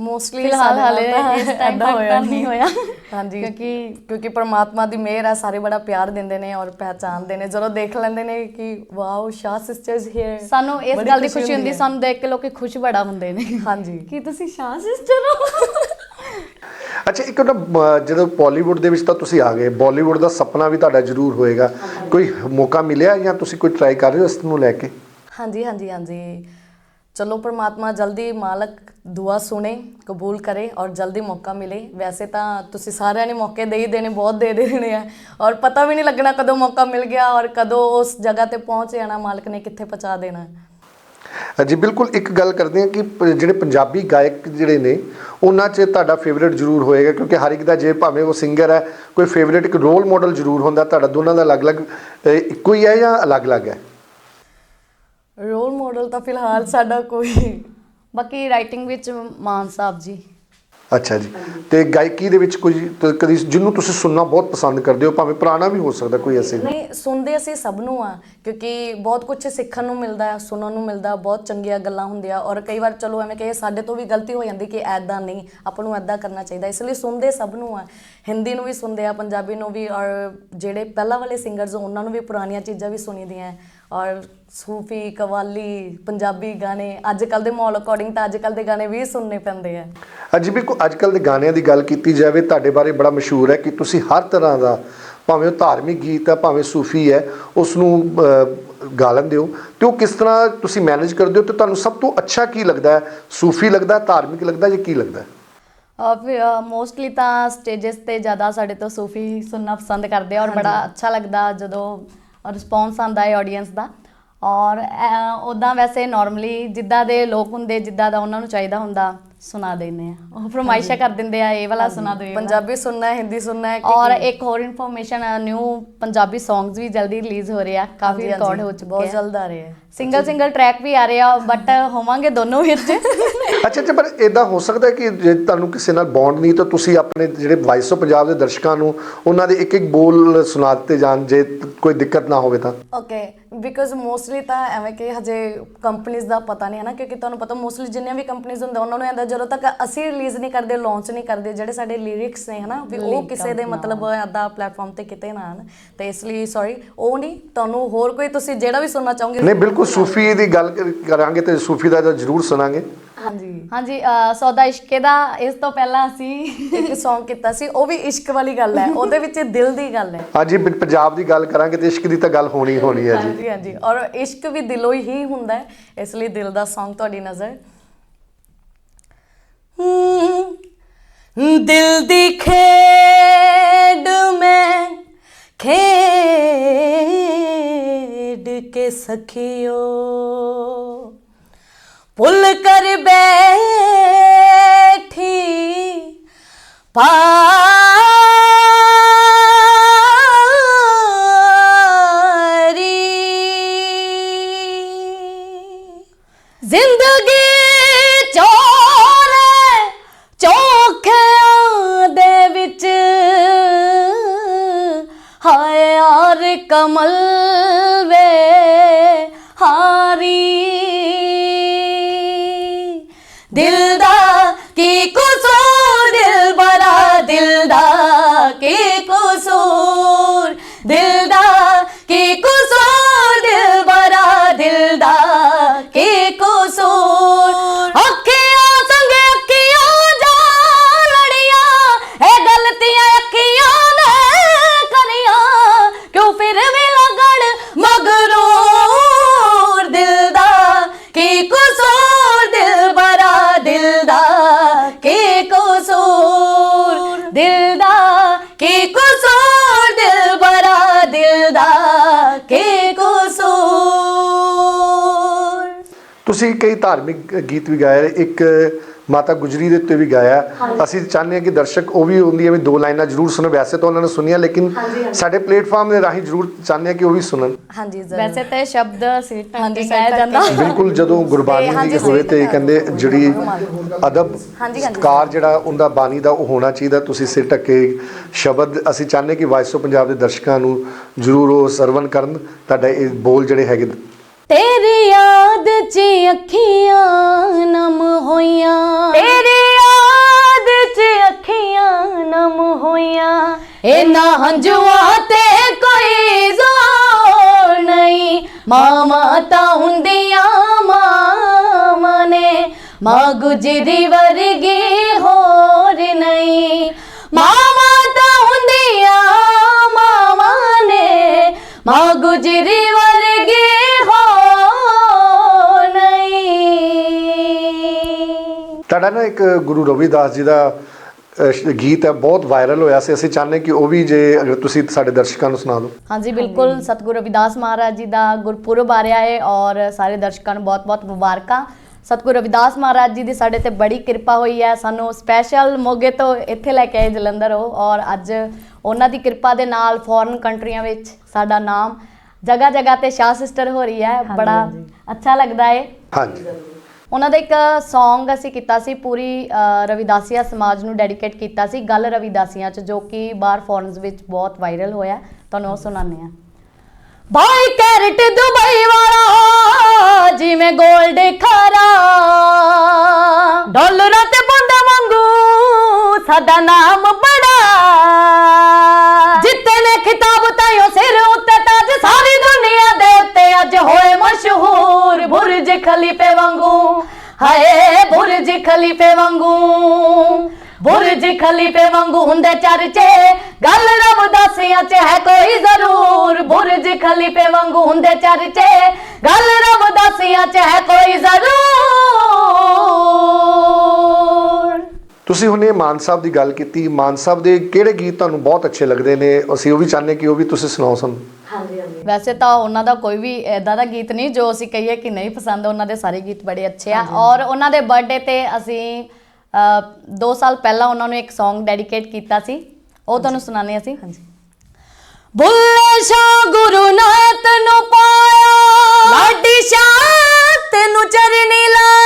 ਮੋਸਟਲੀ ਫਿਲਹਾਲ ਹਾਲੇ ਇਸ ਟਾਈਮ ਤੱਕ ਤਾਂ ਨਹੀਂ ਹੋਇਆ। ਹਾਂਜੀ। ਕਿਉਂਕਿ ਕਿਉਂਕਿ ਪਰਮਾਤਮਾ ਦੀ ਮਿਹਰ ਹੈ ਸਾਰੇ ਬੜਾ ਪਿਆਰ ਦਿੰਦੇ ਨੇ ਔਰ ਪਹਿਚਾਨਦੇ ਨੇ। ਜਦੋਂ ਦੇਖ ਲੈਂਦੇ ਨੇ ਕਿ ਵਾਓ ਸ਼ਾਹ ਸਿਸਟਰਸ ਹੇਅਰ ਸਾਨੂੰ ਇਸ ਗੱਲ ਦੀ ਖੁਸ਼ੀ ਹੁੰਦੀ। ਸਾਨੂੰ ਦੇਖ ਕੇ ਲੋਕੀ ਖੁਸ਼ ਬੜਾ ਹੁੰਦੇ ਨੇ। ਹਾਂਜੀ। ਕਿ ਤੁਸੀਂ ਸ਼ਾਹ ਸਿਸਟਰ ਹੋ? ਅੱਛਾ ਇੱਕ ਨਾ ਜਦੋਂ ਬਾਲੀਵੁੱਡ ਦੇ ਵਿੱਚ ਤਾਂ ਤੁਸੀਂ ਆ ਗਏ। ਬਾਲੀਵੁੱਡ ਦਾ ਸੁਪਨਾ ਵੀ ਤੁਹਾਡਾ ਜ਼ਰੂਰ ਹੋਏਗਾ। ਕੋਈ ਮੌਕਾ ਮਿਲਿਆ ਜਾਂ ਤੁਸੀਂ ਕੋਈ ਟਰਾਈ ਕਰ ਰਹੇ ਹੋ ਇਸ ਨੂੰ ਲੈ ਕੇ? ਹਾਂਜੀ ਹਾਂਜੀ ਹਾਂਜੀ। ਚਲੋ ਪ੍ਰਮਾਤਮਾ ਜਲਦੀ ਮਾਲਕ ਦੁਆ ਸੁਣੇ ਕਬੂਲ ਕਰੇ ਔਰ ਜਲਦੀ ਮੌਕਾ ਮਿਲੇ ਵੈਸੇ ਤਾਂ ਤੁਸੀਂ ਸਾਰਿਆਂ ਨੇ ਮੌਕੇ ਦੇ ਹੀ ਦੇਣੇ ਬਹੁਤ ਦੇ ਦੇਣੇ ਆ ਔਰ ਪਤਾ ਵੀ ਨਹੀਂ ਲੱਗਣਾ ਕਦੋਂ ਮੌਕਾ ਮਿਲ ਗਿਆ ਔਰ ਕਦੋਂ ਉਸ ਜਗ੍ਹਾ ਤੇ ਪਹੁੰਚ ਜਾਣਾ ਮਾਲਕ ਨੇ ਕਿੱਥੇ ਪਹੁੰਚਾ ਦੇਣਾ ਜੀ ਬਿਲਕੁਲ ਇੱਕ ਗੱਲ ਕਰਦੇ ਹਾਂ ਕਿ ਪ- ਜਿਹੜੇ ਪੰਜਾਬੀ ਗਾਇਕ ਜਿਹੜੇ ਨੇ ਉਹਨਾਂ 'ਚ ਤੁਹਾਡਾ ਫੇਵਰਿਟ ਜ਼ਰੂਰ ਹੋਏਗਾ ਕਿਉਂਕਿ ਹਰ ਇੱਕ ਦਾ ਜੇ ਭਾਵੇਂ ਉਹ ਸਿੰਗਰ ਹੈ ਕੋਈ ਫੇਵਰਿਟ ਇੱਕ ਰੋਲ ਮਾਡਲ ਜ਼ਰੂਰ ਹੁੰਦਾ ਤੁਹਾਡਾ ਦੋਨਾਂ ਦਾ ਅਲੱਗ-ਅਲੱਗ ਅ, ਇੱਕੋ ਹੀ ਹੈ ਜਾਂ ਅਲੱਗ-ਅਲੱਗ ਹੈ ਰੋਲ ਮਾਡਲ ਤਾਂ ਫਿਲਹਾਲ ਸਾਡਾ ਕੋਈ ਬਾਕੀ ਰਾਈਟਿੰਗ ਵਿੱਚ ਮਾਨ ਸਾਹਿਬ ਜੀ। ਅੱਛਾ ਜੀ। ਤੇ ਗਾਇਕੀ ਦੇ ਵਿੱਚ ਕੋਈ ਤ- ਕਦੀ ਜਿਹਨੂੰ ਤੁਸੀਂ ਸੁਣਨਾ ਬਹੁਤ ਪਸੰਦ ਕਰਦੇ ਹੋ ਭਾਵੇਂ ਪੁਰਾਣਾ ਵੀ ਹੋ ਸਕਦਾ ਕੋਈ ਐਸੇ। ਨਹੀਂ ਸੁਣਦੇ ਅਸੀਂ ਸਭ ਨੂੰ ਆ ਕਿਉਂਕਿ ਬਹੁਤ ਕੁਝ ਸਿੱਖਣ ਨੂੰ ਮਿਲਦਾ ਹੈ ਸੁਣਨ ਨੂੰ ਮਿਲਦਾ ਬਹੁਤ ਚੰਗੀਆਂ ਗੱਲਾਂ ਹੁੰਦੀਆਂ ਔਰ ਕਈ ਵਾਰ ਚਲੋ ਐਵੇਂ ਕਹੇ ਸਾਡੇ ਤੋਂ ਵੀ ਗਲਤੀ ਹੋ ਜਾਂਦੀ ਕਿ ਐਦਾਂ ਨਹੀਂ ਆਪਾਂ ਨੂੰ ਐਦਾਂ ਕਰਨਾ ਚਾਹੀਦਾ ਇਸ ਲਈ ਸੁਣਦੇ ਸਭ ਨੂੰ ਆ। ਹਿੰਦੀ ਨੂੰ ਵੀ ਸੁਣਦੇ ਆ ਪੰਜਾਬੀ ਨੂੰ ਵੀ ਔਰ ਜਿਹੜੇ ਪਹਿਲਾਂ ਵਾਲੇ ਸਿੰਗਰਸ ਉਹਨਾਂ ਨੂੰ ਵੀ ਪੁਰਾਣੀਆਂ ਚੀਜ਼ਾਂ ਵੀ ਸੁਣੀਦੀਆਂ। ਔਰ ਸੂਫੀ ਕਵਾਲੀ ਪੰਜਾਬੀ ਗਾਣੇ ਅੱਜ ਕੱਲ ਦੇ ਮਾਹੌਲ ਅਕੋਰਡਿੰਗ ਤਾਂ ਅੱਜ ਕੱਲ ਦੇ ਗਾਣੇ ਵੀ ਸੁਣਨੇ ਪੈਂਦੇ ਆ। ਅੱਜ ਵੀ ਕੋ ਅੱਜ ਕੱਲ ਦੇ ਗਾਣਿਆਂ ਦੀ ਗੱਲ ਕੀਤੀ ਜਾਵੇ ਤੁਹਾਡੇ ਬਾਰੇ ਬੜਾ ਮਸ਼ਹੂਰ ਹੈ ਕਿ ਤੁਸੀਂ ਹਰ ਤਰ੍ਹਾਂ ਦਾ ਭਾਵੇਂ ਉਹ ਧਾਰਮਿਕ ਗੀਤ ਹੈ ਭਾਵੇਂ ਸੂਫੀ ਹੈ ਉਸ ਨੂੰ ਗਾ ਲੈਂਦੇ ਹੋ। ਤੇ ਉਹ ਕਿਸ ਤਰ੍ਹਾਂ ਤੁਸੀਂ ਮੈਨੇਜ ਕਰਦੇ ਹੋ ਤੇ ਤੁਹਾਨੂੰ ਸਭ ਤੋਂ ਅੱਛਾ ਕੀ ਲੱਗਦਾ ਹੈ? ਸੂਫੀ ਲੱਗਦਾ ਧਾਰਮਿਕ ਲੱਗਦਾ ਜਾਂ ਕੀ ਲੱਗਦਾ ਮੋਸਟਲੀ ਤਾਂ ਸਟੇजेस ਤੇ ਜ਼ਿਆਦਾ ਸਾਡੇ ਤੋਂ ਸੂਫੀ ਸੁਣਨਾ ਪਸੰਦ ਕਰਦੇ ਆ ਔਰ ਬੜਾ ਅੱਛਾ ਲੱਗਦਾ ਜਦੋਂ ਰਿਸਪੌਂਸ ਆਉਂਦਾ ਹੈ ਆਡੀਅנס ਦਾ। ਔਰ ਉਦਾਂ ਵੈਸੇ ਨਾਰਮਲੀ ਜਿੱਦਾਂ ਦੇ ਲੋਕ ਹੁੰਦੇ ਜਿੱਦਾਂ ਦਾ ਉਹਨਾਂ ਨੂੰ ਚਾਹੀਦਾ ਹੁੰਦਾ ਸੁਣਾ ਦਿੰਦੇ ਆ। ਉਹ ਫਰਮਾਇਸ਼ਾਂ ਕਰ ਦਿੰਦੇ ਆ ਇਹ ਵਾਲਾ ਸੁਣਾ ਦਿਓ ਪੰਜਾਬੀ ਸੁਣਨਾ ਹੈ ਹਿੰਦੀ ਸੁਣਨਾ ਹੈ ਔਰ ਇੱਕ ਹੋਰ ਇਨਫੋਰਮੇਸ਼ਨ ਨਿਊ ਪੰਜਾਬੀ ਸੌਂਗਸ ਵੀ ਜਲਦੀ ਰਿਲੀਜ਼ ਹੋ ਰਹੇ ਆ ਕਾਫੀ ਰਿਕਾਰਡ ਹੋ ਚੁੱਕੇ ਬਹੁਤ ਜਲਦ ਆ ਰਹੇ ਆ। ਸਿੰਗਲ ਸਿੰਗਲ ਟਰੈਕ ਵੀ ਆ ਰਹੇ ਬਟ ਹੋਵਾਂਗੇ ਦੋਨੋਂ ਵਿੱਚ ਅੱਛਾ ਅੱਛਾ ਪਰ ਇਦਾਂ ਹੋ ਸਕਦਾ ਕਿ ਜੇ ਤੁਹਾਨੂੰ ਕਿਸੇ ਨਾਲ ਬੌਂਡ ਨਹੀਂ ਤਾਂ ਤੁਸੀਂ ਆਪਣੇ ਜਿਹੜੇ ਵਾਇਸ ਆਫ ਪੰਜਾਬ ਦੇ ਦਰਸ਼ਕਾਂ ਨੂੰ ਉਹਨਾਂ ਦੇ ਇੱਕ ਇੱਕ ਬੋਲ ਸੁਣਾ ਦਿੱਤੇ ਜਾਣ ਜੇ ਕੋਈ ਦਿੱਕਤ ਨਾ ਹੋਵੇ ਤਾਂ। ਓਕੇ ਬਿਕਾਜ਼ ਮੋਸਟਲੀ ਤਾਂ ਐਵੇਂ ਕਿ ਹਜੇ ਕੰਪਨੀਆਂ ਦਾ ਪਤਾ ਨਹੀਂ ਹੈ ਨਾ ਕਿਉਂਕਿ ਤੁਹਾਨੂੰ ਪਤਾ ਮੋਸਟਲੀ ਜਿੰਨੀਆਂ ਵੀ ਕੰਪਨੀਆਂ ਹੁੰਦੇ ਉਹਨਾਂ ਨੂੰ ਇਹਦਾ ਜਦੋਂ ਤੱਕ ਅਸੀਂ ਰਿਲੀਜ਼ ਨਹੀਂ ਕਰਦੇ ਲਾਂਚ ਨਹੀਂ ਕਰਦੇ ਜਿਹੜੇ ਸਾਡੇ ਲਿਰਿਕਸ ਨੇ ਹਨਾ ਵੀ ਉਹ ਕਿਸੇ ਦੇ ਮਤਲਬ ਆਦਾ ਪਲੇਟਫਾਰਮ ਤੇ ਕਿਤੇ ਨਾ ਆਣ। ਤੇ ਇਸ ਲਈ ਸੌਰੀ ਉਹ ਨਹੀਂ ਤੁਹਾਨੂੰ ਹੋਰ ਕੋਈ ਤੁਸੀਂ ਜਿਹੜਾ ਵੀ ਸੁਣਨਾ ਚਾਹੋਗੇ ਨਹੀਂ ਬਿਲਕੁਲ ਸੂਫੀ ਦੀ ਗੱਲ ਕਰ- ਕਰਾਂਗੇ ਤੇ ਸੂਫੀ ਦਾ ਤਾਂ ਜ਼ਰੂਰ ਸੁਣਾਂਗੇ। ਹਾਂਜੀ। ਹਾਂਜੀ ਅਹ, ਸੌਦਾ ਇਸ਼ਕੇ ਦਾ ਇਸ ਤੋਂ ਪਹਿਲਾਂ ਅਸੀਂ ਇੱਕ Song ਕੀਤਾ ਸੀ ਉਹ ਵੀ ਇਸ਼ਕ ਵਾਲੀ ਗੱਲ ਹੈ ਉਹਦੇ ਵਿੱਚ ਦਿਲ ਦੀ ਗੱਲ ਹੈ। ਹਾਂਜੀ ਪ- ਪੰਜਾਬ ਦੀ ਗੱਲ ਕਰਾਂਗੇ ਤੇ ਇਸ਼ਕ ਦੀ ਤਾਂ ਗੱਲ ਹੋਣੀ ਹੋਣੀ ਹੈ ਜੀ। ਹਾਂਜੀ ਹਾਂਜੀ ਔਰ ਇਸ਼ਕ ਵੀ ਦਿਲੋਂ ਹੀ ਹੁੰਦਾ ਹੈ ਇਸ ਲਈ ਦਿਲ ਦਾ Song ਤੁਹਾਡੀ ਨਜ਼ਰ। ਹਮ, ਦਿਲ ਦੀ ਖੇਡ ਮੈਂ ਖੇਡ ਕੇ ਸਖਿਓ। ਭੁੱਲ ਕਰ ਬੈਠੀ ਤੁਸੀਂ ਕਈ ਧਾਰਮਿਕ ਗੀਤ ਵੀ ਗਾਏ ਇੱਕ ਮਾਤਾ ਗੁਜਰੀ ਦੇ ਉੱਤੇ ਵੀ ਗਾਇਆ। ਅਸੀਂ ਚਾਹੁੰਦੇ ਹਾਂ ਕਿ ਦਰਸ਼ਕ ਉਹ ਵੀ ਹੁੰਦੀਆਂ ਵੀ ਦੋ ਲਾਈਨਾਂ ਜ਼ਰੂਰ ਸੁਣਨ। ਵੈਸੇ ਤਾਂ ਉਹਨਾਂ ਨੇ ਸੁਣੀਆਂ ਲੇਕਿਨ ਸਾਡੇ ਪਲੇਟਫਾਰਮ ਦੇ ਰਾਹੀਂ ਜ਼ਰੂਰ ਚਾਹੁੰਦੇ ਹਾਂ ਕਿ ਉਹ ਵੀ ਸੁਣਨ। ਹਾਂਜੀ ਵੈਸੇ ਤੇ ਸ਼ਬਦ ਸੀਟ ਹਾਂਜੀ, ਗਾਇਆ ਜਾਂਦਾ ਬਿਲਕੁਲ ਜਦੋਂ ਗੁਰਬਾਣੀ ਦੀ ਹੋਵੇ ਤੇ ਕਹਿੰਦੇ ਜਿਹੜੀ ਅਦਬ। ਸਤਿਕਾਰ ਜਿਹੜਾ ਉਹਦਾ ਬਾਣੀ ਦਾ ਉਹ ਹੋਣਾ ਚਾਹੀਦਾ ਤੁਸੀਂ ਸਿਰ ਢੱਕੇ ਸ਼ਬਦ ਅਸੀਂ ਚਾਹੁੰਦੇ ਕਿ ਵਾਇਸ ਆਫ ਪੰਜਾਬ ਦੇ ਦਰਸ਼ਕਾਂ ਨੂੰ ਜ਼ਰੂਰ ਉਹ ਸਰਵਨ ਕਰਨ। ਤੁਹਾਡਾ ਇਹ ਬੋਲ ਜਿਹੜੇ ਹੈਗੇ ਤੇਰੀ ਯਾਦ 'ਚ ਅੱਖੀਆਂ ਨਮ ਹੋਈਆਂ। ਤੇਰੀ ਯਾਦ 'ਚ ਅੱਖੀਆਂ ਨਮ ਹੋਈਆਂ। ਇਹਨਾਂ ਹੰਝੂਆਂ ਤੇ ਕੋਈ ਜ਼ੋਰ ਨਹੀਂ। ਮਾਮਾ ਤਾਂ ਹੁੰਦੀਆਂ ਮਾਮਾ ਨੇ। ਮਾਂ ਗੁਜਰੀ ਵਰਗੀ ਹੋਰ ਨਹੀਂ। ਮਾਮਾ ਤਾਂ ਹੁੰਦੀਆਂ ਮਾਮਾ ਨੇ। ਮਾਂ ਗੁਜਰੀ ਸਾਡਾ ਨਾ ਇੱਕ ਗੁਰੂ ਰਵਿਦਾਸ ਜੀ ਦਾ ਗੀਤ ਹੈ ਬਹੁਤ ਵਾਇਰਲ ਹੋਇਆ ਸੀ। ਅਸੀਂ ਚਾਹੁੰਦੇ ਕਿ ਉਹ ਵੀ ਜੇ ਅਗਰ ਤੁਸੀਂ ਸਾਡੇ ਦਰਸ਼ਕਾਂ ਨੂੰ ਸੁਣਾ ਦਿਓ। ਹਾਂਜੀ ਬਿਲਕੁਲ। ਸਤਿਗੁਰੂ ਰਵਿਦਾਸ ਮਹਾਰਾਜ ਜੀ ਦਾ ਗੁਰਪੁਰਬ ਆ ਰਿਹਾ ਹੈ ਔਰ ਸਾਰੇ ਦਰਸ਼ਕਾਂ ਨੂੰ ਬਹੁਤ-ਬਹੁਤ ਮੁਬਾਰਕਾਂ। ਸਤਿਗੁਰੂ ਰਵਿਦਾਸ ਮਹਾਰਾਜ ਜੀ ਦੀ ਸਾਡੇ ਤੇ ਬੜੀ ਕਿਰਪਾ ਹੋਈ ਹੈ। ਸਾਨੂੰ ਸਪੈਸ਼ਲ ਮੋਗੇ ਤੋਂ ਇੱਥੇ ਲੈ ਕੇ ਆਏ ਜਲੰਧਰ ਉਹ ਔਰ ਅੱਜ ਉਹਨਾਂ ਦੀ ਕਿਰਪਾ ਦੇ ਨਾਲ ਫੋਰਨ ਕੰਟਰੀਆਂ ਵਿੱਚ ਸਾਡਾ ਨਾਮ ਜਗ੍ਹਾ ਜਗ੍ਹਾ ਤੇ ਸ਼ਾਹ ਸਿਸਟਰ ਹੋ ਰਹੀ ਹੈ। ਬੜਾ ਅੱਛਾ ਲੱਗਦਾ ਹੈ ਹਾਂਜੀ। ਉਹਨਾਂ ਦਾ ਇੱਕ Song ਅਸੀਂ ਕੀਤਾ ਸੀ ਪੂਰੀ ਅ, ਰਵਿਦਾਸੀਆ ਸਮਾਜ ਨੂੰ ਡੈਡੀਕੇਟ ਕੀਤਾ ਸੀ ਗੱਲ ਰਵਿਦਾਸੀਆਂ ਚ ਜੋ ਕਿ ਬਾਹਰ ਫੋਰਨਸ ਵਿੱਚ ਬਹੁਤ ਵਾਇਰਲ ਹੋਇਆ ਤੁਹਾਨੂੰ ਉਹ ਸੁਣਾਉਂਦੇ ਆ ਬਾਈ ਕੈਰਟ ਦੁਬਈ ਵਾਲਾ ਜਿਵੇਂ 골ਡ ਖਾਰਾ। ਡਾਲਰਾਂ ਤੇ ਬੰਦਾ ਵਾਂਗੂ ਸਾਡਾ ਨਾਮ ਬੜਾ ਬੁਰਜ ਖਲੀਫੇ ਵਾਂਗੂ, ਬੁਰਜ ਖਲੀਫੇ ਵਾਂਗੂ ਹੁੰਦੇ ਚਰਚੇ। ਗੱਲ ਰੱਬ ਦਾਸੀਆਂ ਚ ਹੈ ਕੋਈ ਜ਼ਰੂਰ, ਬੁਰਜ ਖਲੀਫੇ ਵਾਂਗੂ ਹੁੰਦੇ ਚਰਚੇ। ਗੱਲ ਰੱਬ ਦਾਸੀਆਂ ਚ ਹੈ ਕੋਈ ਜ਼ਰੂਰ। ਤੁਸੀਂ ਹੁਣੇ ਮਾਨ ਸਾਹਿਬ ਦੀ ਗੱਲ ਕੀਤੀ ਮਾਨ ਸਾਹਿਬ ਦੇ ਕਿਹੜੇ ਗੀਤ ਤੁਹਾਨੂੰ ਬਹੁਤ ਅੱਛੇ ਲੱਗਦੇ ਨੇ? ਅਸੀਂ ਉਹ ਵੀ ਚਾਹੁੰਦੇ ਕਿ ਉਹ ਵੀ ਤੁਸੀਂ ਸੁਣਾਓ ਸਾਨੂੰ। ਵੈਸੇ ਤਾਂ ਉਹਨਾਂ ਦਾ ਕੋਈ ਵੀ ਐਦਾਂ ਦਾ ਗੀਤ ਨਹੀਂ ਜੋ ਅਸੀਂ ਕਹੀਏ ਕਿ ਨਹੀਂ ਪਸੰਦ ਉਹਨਾਂ ਦੇ ਸਾਰੇ ਗੀਤ ਬੜੇ ਅੱਛੇ ਆ। ਔਰ ਉਹਨਾਂ ਦੇ ਬਰਥਡੇ ਤੇ ਅਸੀਂ 2 ਸਾਲ ਪਹਿਲਾਂ ਉਹਨਾਂ ਨੂੰ ਇੱਕ Song ਡੈਡੀਕੇਟ ਕੀਤਾ ਸੀ। ਉਹ ਤੁਹਾਨੂੰ ਸੁਣਾਉਂਦੇ ਅਸੀਂ। ਹਾਂਜੀ। ਬੁੱਲੇ ਸ਼ਾਹ ਗੁਰੂਨਾਥ ਨੂੰ ਪਾਇਆ ਲਾਡੀ ਸ਼ਾਹ ਤੈਨੂੰ ਚਰਨੀ ਲਾਇਆ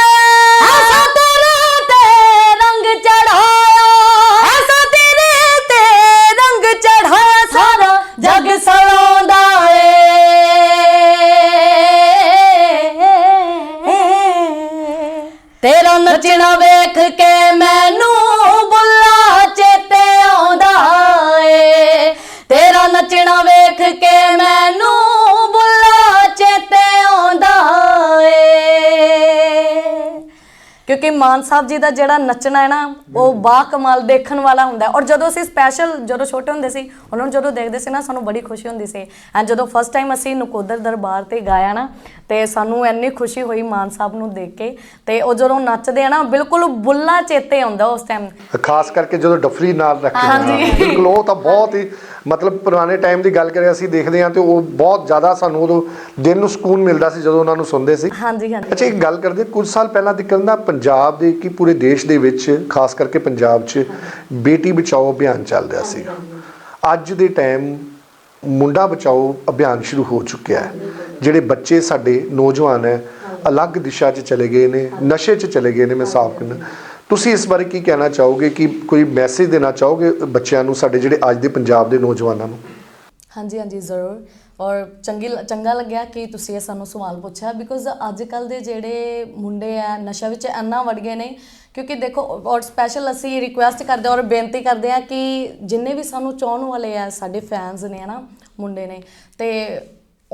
ਨੱਚਣਾ ਵੇਖ ਕੇ ਮੈਨੂੰ ਬੁੱਲਾ ਚੇਤੇ ਆਉਂਦਾ ਏ। ਤੇਰਾ ਨੱਚਣਾ ਵੇਖ ਕੇ ਮੈਨੂੰ ਬੁੱਲਾ ਚੇਤੇ ਆਉਂਦਾ ਏ। ਕਿਉਂਕਿ ਮਾਨ ਸਾਹਿਬ ਜੀ ਦਾ ਜਿਹੜਾ ਨੱਚਣਾ ਹੈ ਨਾ ਉਹ ਬਾ ਕਮਾਲ ਦੇਖਣ ਵਾਲਾ ਹੁੰਦਾ ਹੈ। ਔਰ ਜਦੋਂ ਅਸੀਂ ਸਪੈਸ਼ਲ ਜਦੋਂ ਛੋਟੇ ਹੁੰਦੇ ਸੀ ਉਹਨਾਂ ਨੂੰ ਜਦੋਂ ਦੇਖਦੇ ਸੀ ਨਾ ਸਾਨੂੰ ਬੜੀ ਖੁਸ਼ੀ ਹੁੰਦੀ ਸੀ। ਐਂਡ ਜਦੋਂ ਫਸਟ ਟਾਈਮ ਅਸੀਂ ਨਕੋਦਰ ਦਰਬਾਰ ਤੇ ਗਾਇਆ ਨਾ ਤੇ ਸਾਨੂੰ ਇੰਨੀ ਖੁਸ਼ੀ ਹੋਈ ਮਾਨ ਸਾਹਿਬ ਨੂੰ ਦੇਖ ਕੇ। ਤੇ ਉਹ ਜਦੋਂ ਨੱਚਦੇ ਆ ਨਾ ਬਿਲਕੁਲ ਬੁੱਲਾ ਚੇਤੇ ਆਉਂਦਾ ਉਸ ਟਾਈਮ ਖਾਸ ਕਰਕੇ ਜਦੋਂ ਡਫਰੀ ਨਾਲ ਰੱਖੇ ਹਾਂਜੀ। ਬਿਲਕੁਲ ਉਹ ਤਾਂ ਬਹੁਤ ਹੀ ਮਤਲਬ ਪੁਰਾਣੇ ਟਾਈਮ ਦੀ ਗੱਲ ਕਰੇ ਅਸੀਂ ਦੇਖਦੇ ਹਾਂ ਤੇ ਉਹ ਬਹੁਤ ਜ਼ਿਆਦਾ ਸਾਨੂੰ ਉਦੋਂ ਦਿਲ ਨੂੰ ਸਕੂਨ ਮਿਲਦਾ ਸੀ ਜਦੋਂ ਉਹਨਾਂ ਨੂੰ ਸੁਣਦੇ ਸੀ। ਹਾਂਜੀ ਹਾਂਜੀ। ਅੱਛਾ ਇੱਕ ਗੱਲ ਕਰਦੇ ਕੁਝ ਸਾਲ ਪਹਿਲਾਂ ਤੱਕ ਨਾ ਪੰਜਾਬ ਦੇ ਕੀ ਪੂਰੇ ਦੇਸ਼ ਦੇ ਵਿੱਚ ਖਾਸ ਕਰਕੇ ਪੰਜਾਬ 'ਚ ਬੇਟੀ ਬਚਾਓ ਅਭਿਆਨ ਚੱਲ ਰਿਹਾ ਸੀ। ਅੱਜ ਦੇ ਟਾਈਮ ਮੁੰਡਾ ਬਚਾਓ ਅਭਿਆਨ ਸ਼ੁਰੂ ਹੋ ਚੁੱਕਿਆ ਹੈ। ਜਿਹੜੇ ਬੱਚੇ ਸਾਡੇ ਨੌਜਵਾਨ ਹੈ ਅਲੱਗ ਦਿਸ਼ਾ 'ਚ ਚਲੇ ਗਏ ਨੇ ਨਸ਼ੇ 'ਚ ਚਲੇ ਗਏ ਨੇ ਮੈਂ ਸਾਫ਼ ਕਹਿੰਦਾ। ਤੁਸੀਂ ਇਸ ਬਾਰੇ ਕੀ ਕਹਿਣਾ ਚਾਹੋਗੇ? ਕਿ ਕੋਈ ਮੈਸੇਜ ਦੇਣਾ ਚਾਹੋਗੇ ਬੱਚਿਆਂ ਨੂੰ ਸਾਡੇ ਜਿਹੜੇ ਅੱਜ ਦੇ ਪੰਜਾਬ ਦੇ ਨੌਜਵਾਨਾਂ ਨੂੰ? ਹਾਂਜੀ ਹਾਂਜੀ ਜ਼ਰੂਰ। ਔਰ ਚੰਗੀ ਚੰਗਾ ਲੱਗਿਆ ਕਿ ਤੁਸੀਂ ਇਹ ਸਾਨੂੰ ਸਵਾਲ ਪੁੱਛਿਆ ਬਿਕੋਜ਼ ਅੱਜ ਕੱਲ ਦੇ ਜਿਹੜੇ ਮੁੰਡੇ ਆ ਨਸ਼ਾ ਵਿੱਚ ਇੰਨਾ ਵੜ ਗਏ ਨੇ ਕਿਉਂਕਿ ਦੇਖੋ ਔਰ ਸਪੈਸ਼ਲ ਅਸੀਂ ਰਿਕੁਐਸਟ ਕਰਦੇ ਔਰ ਬੇਨਤੀ ਕਰਦੇ ਆ ਕਿ ਜਿੰਨੇ ਵੀ ਸਾਨੂੰ ਚਾਹਣ ਵਾਲੇ ਆ ਸਾਡੇ ਫੈਨਸ ਨੇ ਹਨਾ ਮੁੰਡੇ ਨੇ ਤੇ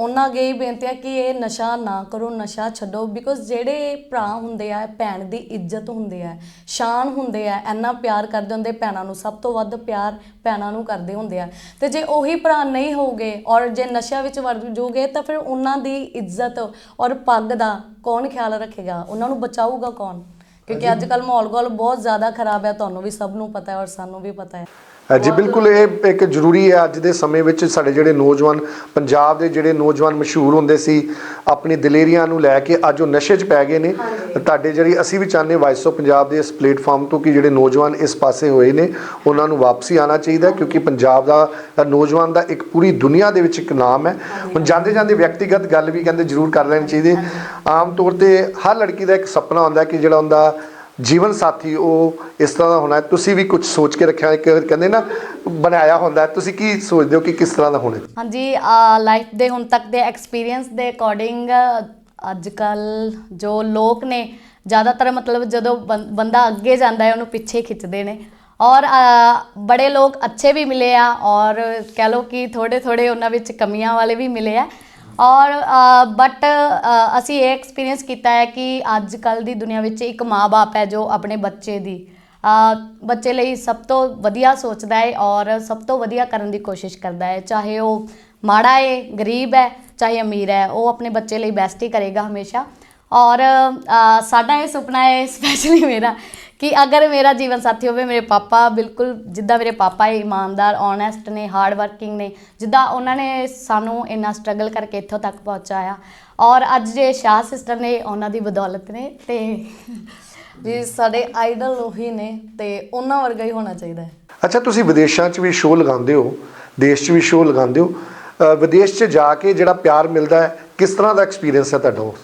ਉਹਨਾਂ ਅੱਗੇ ਹੀ ਬੇਨਤੀ ਆ ਕਿ ਇਹ ਨਸ਼ਾ ਨਾ ਕਰੋ ਨਸ਼ਾ ਛੱਡੋ ਬਿਕੋਜ਼ ਜਿਹੜੇ ਭਰਾ ਹੁੰਦੇ ਆ ਭੈਣ ਦੀ ਇੱਜ਼ਤ ਹੁੰਦੇ ਆ ਸ਼ਾਨ ਹੁੰਦੇ ਆ ਇੰਨਾ ਪਿਆਰ ਕਰਦੇ ਹੁੰਦੇ ਭੈਣਾਂ ਨੂੰ ਸਭ ਤੋਂ ਵੱਧ ਪਿਆਰ ਭੈਣਾਂ ਨੂੰ ਕਰਦੇ ਹੁੰਦੇ ਆ। ਤੇ ਜੇ ਉਹੀ ਭਰਾ ਨਹੀਂ ਹੋਗੇ ਔਰ ਜੇ ਨਸ਼ਿਆਂ ਵਿੱਚ ਵੜ ਜੂਗੇ ਤਾਂ ਫਿਰ ਉਹਨਾਂ ਦੀ ਇੱਜ਼ਤ ਔਰ ਪੱਗ ਦਾ ਕੌਣ ਖਿਆਲ ਰੱਖੇਗਾ? ਉਹਨਾਂ ਨੂੰ ਬਚਾਊਗਾ ਕੌਣ? ਕਿਉਂਕਿ ਅੱਜ ਕੱਲ ਮਾਹੌਲ ਗੋਲ ਬਹੁਤ ਜ਼ਿਆਦਾ ਖਰਾਬ ਹੈ ਤੁਹਾਨੂੰ ਵੀ ਸਭ ਨੂੰ ਪਤਾ ਹੈ ਔਰ ਸਾਨੂੰ ਵੀ ਪਤਾ ਹੈ। ਜੀ ਬਿਲਕੁਲ ਇਹ ਇੱਕ ਜ਼ਰੂਰੀ ਹੈ ਅੱਜ ਦੇ ਸਮੇਂ ਵਿੱਚ ਸਾਡੇ ਜਿਹੜੇ ਨੌਜਵਾਨ ਪੰਜਾਬ ਦੇ ਜਿਹੜੇ ਨੌਜਵਾਨ ਮਸ਼ਹੂਰ ਹੁੰਦੇ ਸੀ ਆਪਣੀ ਦਲੇਰੀਆਂ ਨੂੰ ਲੈ ਕੇ ਅੱਜ ਉਹ ਨਸ਼ੇ 'ਚ ਪੈ ਗਏ ਨੇ। ਤੁਹਾਡੇ ਜਿਹੜੀ ਅਸੀਂ ਵੀ ਚਾਹੁੰਦੇ ਵਾਇਸ ਆਫ ਪੰਜਾਬ ਦੇ ਇਸ ਪਲੇਟਫਾਰਮ ਤੋਂ ਕਿ ਜਿਹੜੇ ਨੌਜਵਾਨ ਇਸ ਪਾਸੇ ਹੋਏ ਨੇ ਉਹਨਾਂ ਨੂੰ ਵਾਪਸੀ ਆਣਾ ਚਾਹੀਦਾ ਕਿਉਂਕਿ ਪੰਜਾਬ ਦਾ ਨੌਜਵਾਨ ਦਾ ਇੱਕ ਪੂਰੀ ਦੁਨੀਆ ਦੇ ਵਿੱਚ ਇੱਕ ਨਾਮ ਹੈ। ਹੁਣ ਜਾਂਦੇ ਜਾਂਦੇ ਵਿਅਕਤੀਗਤ ਗੱਲ ਵੀ ਕਹਿੰਦੇ ਜ਼ਰੂਰ ਕਰ ਲੈਣੀ ਚਾਹੀਦੀ ਆਮ ਤੌਰ ਤੇ ਹਰ ਲੜਕੀ ਦਾ ਇੱਕ ਸੁਪਨਾ ਹੁੰਦਾ ਕਿ ਜਿਹੜਾ ਹੁੰਦਾ ਜੀਵਨ ਸਾਥੀ ਉਹ ਇਸ ਤਰ੍ਹਾਂ ਦਾ ਹੋਣਾ ਤੁਸੀਂ ਵੀ ਕੁਝ ਸੋਚ ਕੇ ਰੱਖਿਆ, ਇੱਕ ਕਹਿੰਦੇ ਨਾ, ਬਣਾਇਆ ਹੁੰਦਾ ਤੁਸੀਂ ਕੀ ਸੋਚਦੇ ਹੋ ਕਿ ਕਿਸ ਤਰ੍ਹਾਂ ਦਾ ਹੋਣਾ ਹਾਂਜੀ ਲਾਈਫ ਦੇ ਹੁਣ ਤੱਕ ਦੇ ਐਕਸਪੀਰੀਅੰਸ ਦੇ ਅਕੋਰਡਿੰਗ ਅੱਜ ਕੱਲ ਜੋ ਲੋਕ ਨੇ, ਜ਼ਿਆਦਾਤਰ ਮਤਲਬ ਜਦੋਂ ਬੰ- ਬੰਦਾ ਅੱਗੇ ਜਾਂਦਾ ਹੈ, ਉਹਨੂੰ ਪਿੱਛੇ ਖਿੱਚਦੇ ਨੇ। ਔਰ ਬੜੇ ਲੋਕ ਅੱਛੇ ਵੀ ਮਿਲੇ ਆ, ਔਰ ਕਹਿ ਲਓ ਕਿ ਥੋੜੇ ਥੋੜੇ ਉਹਨਾਂ ਵਿੱਚ ਕਮੀਆਂ ਵਾਲੇ ਵੀ ਮਿਲੇ ਆ। ਔਰ ਬਟ ਅਸੀਂ ਇਹ ਐਕਸਪੀਰੀਅੰਸ ਕੀਤਾ ਹੈ ਕਿ ਅੱਜ ਕੱਲ ਦੀ ਦੁਨੀਆ ਵਿੱਚ ਇੱਕ ਮਾਂ-ਬਾਪ ਹੈ ਜੋ ਆਪਣੇ ਬੱਚੇ ਦੀ ਬੱਚੇ ਲਈ ਸਭ ਤੋਂ ਵਧੀਆ ਸੋਚਦਾ ਹੈ ਔਰ ਸਭ ਤੋਂ ਵਧੀਆ ਕਰਨ ਦੀ ਕੋਸ਼ਿਸ਼ ਕਰਦਾ ਹੈ। ਚਾਹੇ ਉਹ ਮਾੜਾ ਹੈ, ਗਰੀਬ ਹੈ, ਚਾਹੇ ਅਮੀਰ ਹੈ, ਉਹ ਆਪਣੇ ਬੱਚੇ ਲਈ ਬੈਸਟ ਹੀ ਕਰੇਗਾ ਹਮੇਸ਼ਾ। ਔਰ ਸਾਡਾ ਇਹ ਸੁਪਨਾ ਹੈ *laughs* ਸਪੈਸ਼ਲੀ ਮੇਰਾ ਕਿ ਅਗਰ ਮੇਰਾ ਜੀਵਨ ਸਾਥੀ ਹੋਵੇ, ਮੇਰੇ ਪਾਪਾ ਬਿਲਕੁਲ ਜਿੱਦਾਂ ਮੇਰੇ ਪਾਪਾ ਇਮਾਨਦਾਰ ਓਨੈਸਟ ਨੇ ਹਾਰਡ ਵਰਕਿੰਗ ਨੇ, ਜਿੱਦਾਂ ਉਹਨਾਂ ਨੇ ਸਾਨੂੰ ਇੰਨਾ ਸਟਰਗਲ ਕਰਕੇ ਇੱਥੋਂ ਤੱਕ ਪਹੁੰਚਾਇਆ। ਔਰ ਅੱਜ ਜੇ ਸ਼ਾਹ ਸਿਸਟਰ ਨੇ ਉਹਨਾਂ ਦੀ ਬਦੌਲਤ ਨੇ, ਤੇ ਵੀ ਸਾਡੇ ਆਈਡਲ ਉਹੀ ਨੇ, ਤੇ ਉਹਨਾਂ ਵਰਗਾ ਹੀ ਹੋਣਾ ਚਾਹੀਦਾ ਹੈ। ਅੱਛਾ, ਤੁਸੀਂ ਵਿਦੇਸ਼ਾਂ 'ਚ ਵੀ ਸ਼ੋਅ ਲਗਾਉਂਦੇ ਹੋ, ਦੇਸ਼ 'ਚ ਵੀ ਸ਼ੋਅ ਲਗਾਉਂਦੇ ਹੋ। ਵਿਦੇਸ਼ 'ਚ ਜਾ ਕੇ ਜਿਹੜਾ ਪਿਆਰ ਮਿਲਦਾ ਹੈ, ਕਿਸ ਤਰ੍ਹਾਂ ਦਾ ਐਕਸਪੀਰੀਅੰਸ ਹੈ ਤੁਹਾਡਾ ਉਹ?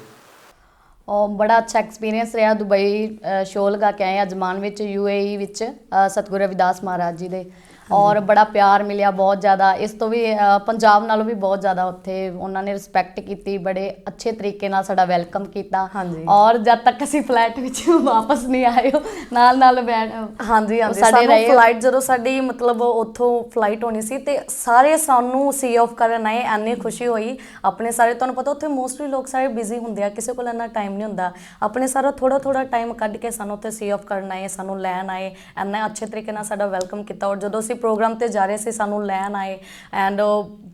ਔਰ ਬੜਾ ਅੱਛਾ ਐਕਸਪੀਰੀਅੰਸ ਰਿਹਾ ਦੁਬਈ ਸ਼ੋਅ ਲਗਾ ਕੇ ਆਏ ਅਜਮਾਨ ਵਿੱਚ ਯੂਏਈ ਵਿੱਚ ਅ, ਸਤਿਗੁਰੂ ਰਵਿਦਾਸ ਮਹਾਰਾਜ ਜੀ ਦੇ। ਔਰ ਬੜਾ ਪਿਆਰ ਮਿਲਿਆ ਬਹੁਤ ਜ਼ਿਆਦਾ। ਇਸ ਤੋਂ ਵੀ ਪੰਜਾਬ ਨਾਲੋਂ ਵੀ ਬਹੁਤ ਜ਼ਿਆਦਾ ਉੱਥੇ ਉਹਨਾਂ ਨੇ ਰਿਸਪੈਕਟ ਕੀਤੀ ਬੜੇ ਅੱਛੇ ਤਰੀਕੇ ਨਾਲ ਸਾਡਾ ਵੈਲਕਮ ਕੀਤਾ। ਹਾਂਜੀ। ਔਰ ਜਦ ਤੱਕ ਅਸੀਂ ਫਲੈਟ ਵਿੱਚ ਵਾਪਸ ਨਹੀਂ ਆਏ ਉਹ ਨਾਲ ਨਾਲ ਬੈਠ ਹਾਂਜੀ ਹਾਂਜੀ। ਸਾਡੇ ਫਲਾਈਟ ਜਦੋਂ ਸਾਡੀ ਮਤਲਬ ਉੱਥੋਂ ਫਲਾਈਟ ਹੋਣੀ ਸੀ ਤੇ ਸਾਰੇ ਸਾਨੂੰ ਸੀ ਆਫ ਕਰਨ ਆਏ ਐਨੀ ਖੁਸ਼ੀ ਹੋਈ। ਆਪਣੇ ਸਾਰੇ ਤੁਹਾਨੂੰ ਪਤਾ ਉੱਥੇ ਮੋਸਟਲੀ ਲੋਕ ਸਾਰੇ ਬਿਜ਼ੀ ਹੁੰਦੇ ਆ ਕਿਸੇ ਕੋਲ ਇੰਨਾ ਟਾਈਮ ਨਹੀਂ ਹੁੰਦਾ। ਆਪਣੇ ਸਾਰਾ ਥੋੜਾ ਥੋੜਾ ਟਾਈਮ ਕੱਢ ਕੇ ਸਾਨੂੰ ਉੱਥੇ ਸੀ ਆਫ ਕਰਨ ਆਏ ਸਾਨੂੰ ਲੈਣ ਆਏ ਐਨਾ ਅੱਛੇ ਤਰੀਕੇ ਨਾਲ ਸਾਡਾ ਵੈਲਕਮ ਕੀਤਾ। ਔਰ ਜਦੋਂ ਅਸੀਂ ਪ੍ਰੋਗਰਾਮ ਤੇ ਜਾ ਰਹੇ ਸੀ ਸਾਨੂੰ ਲੈਣ ਆਏ ਐਂਡ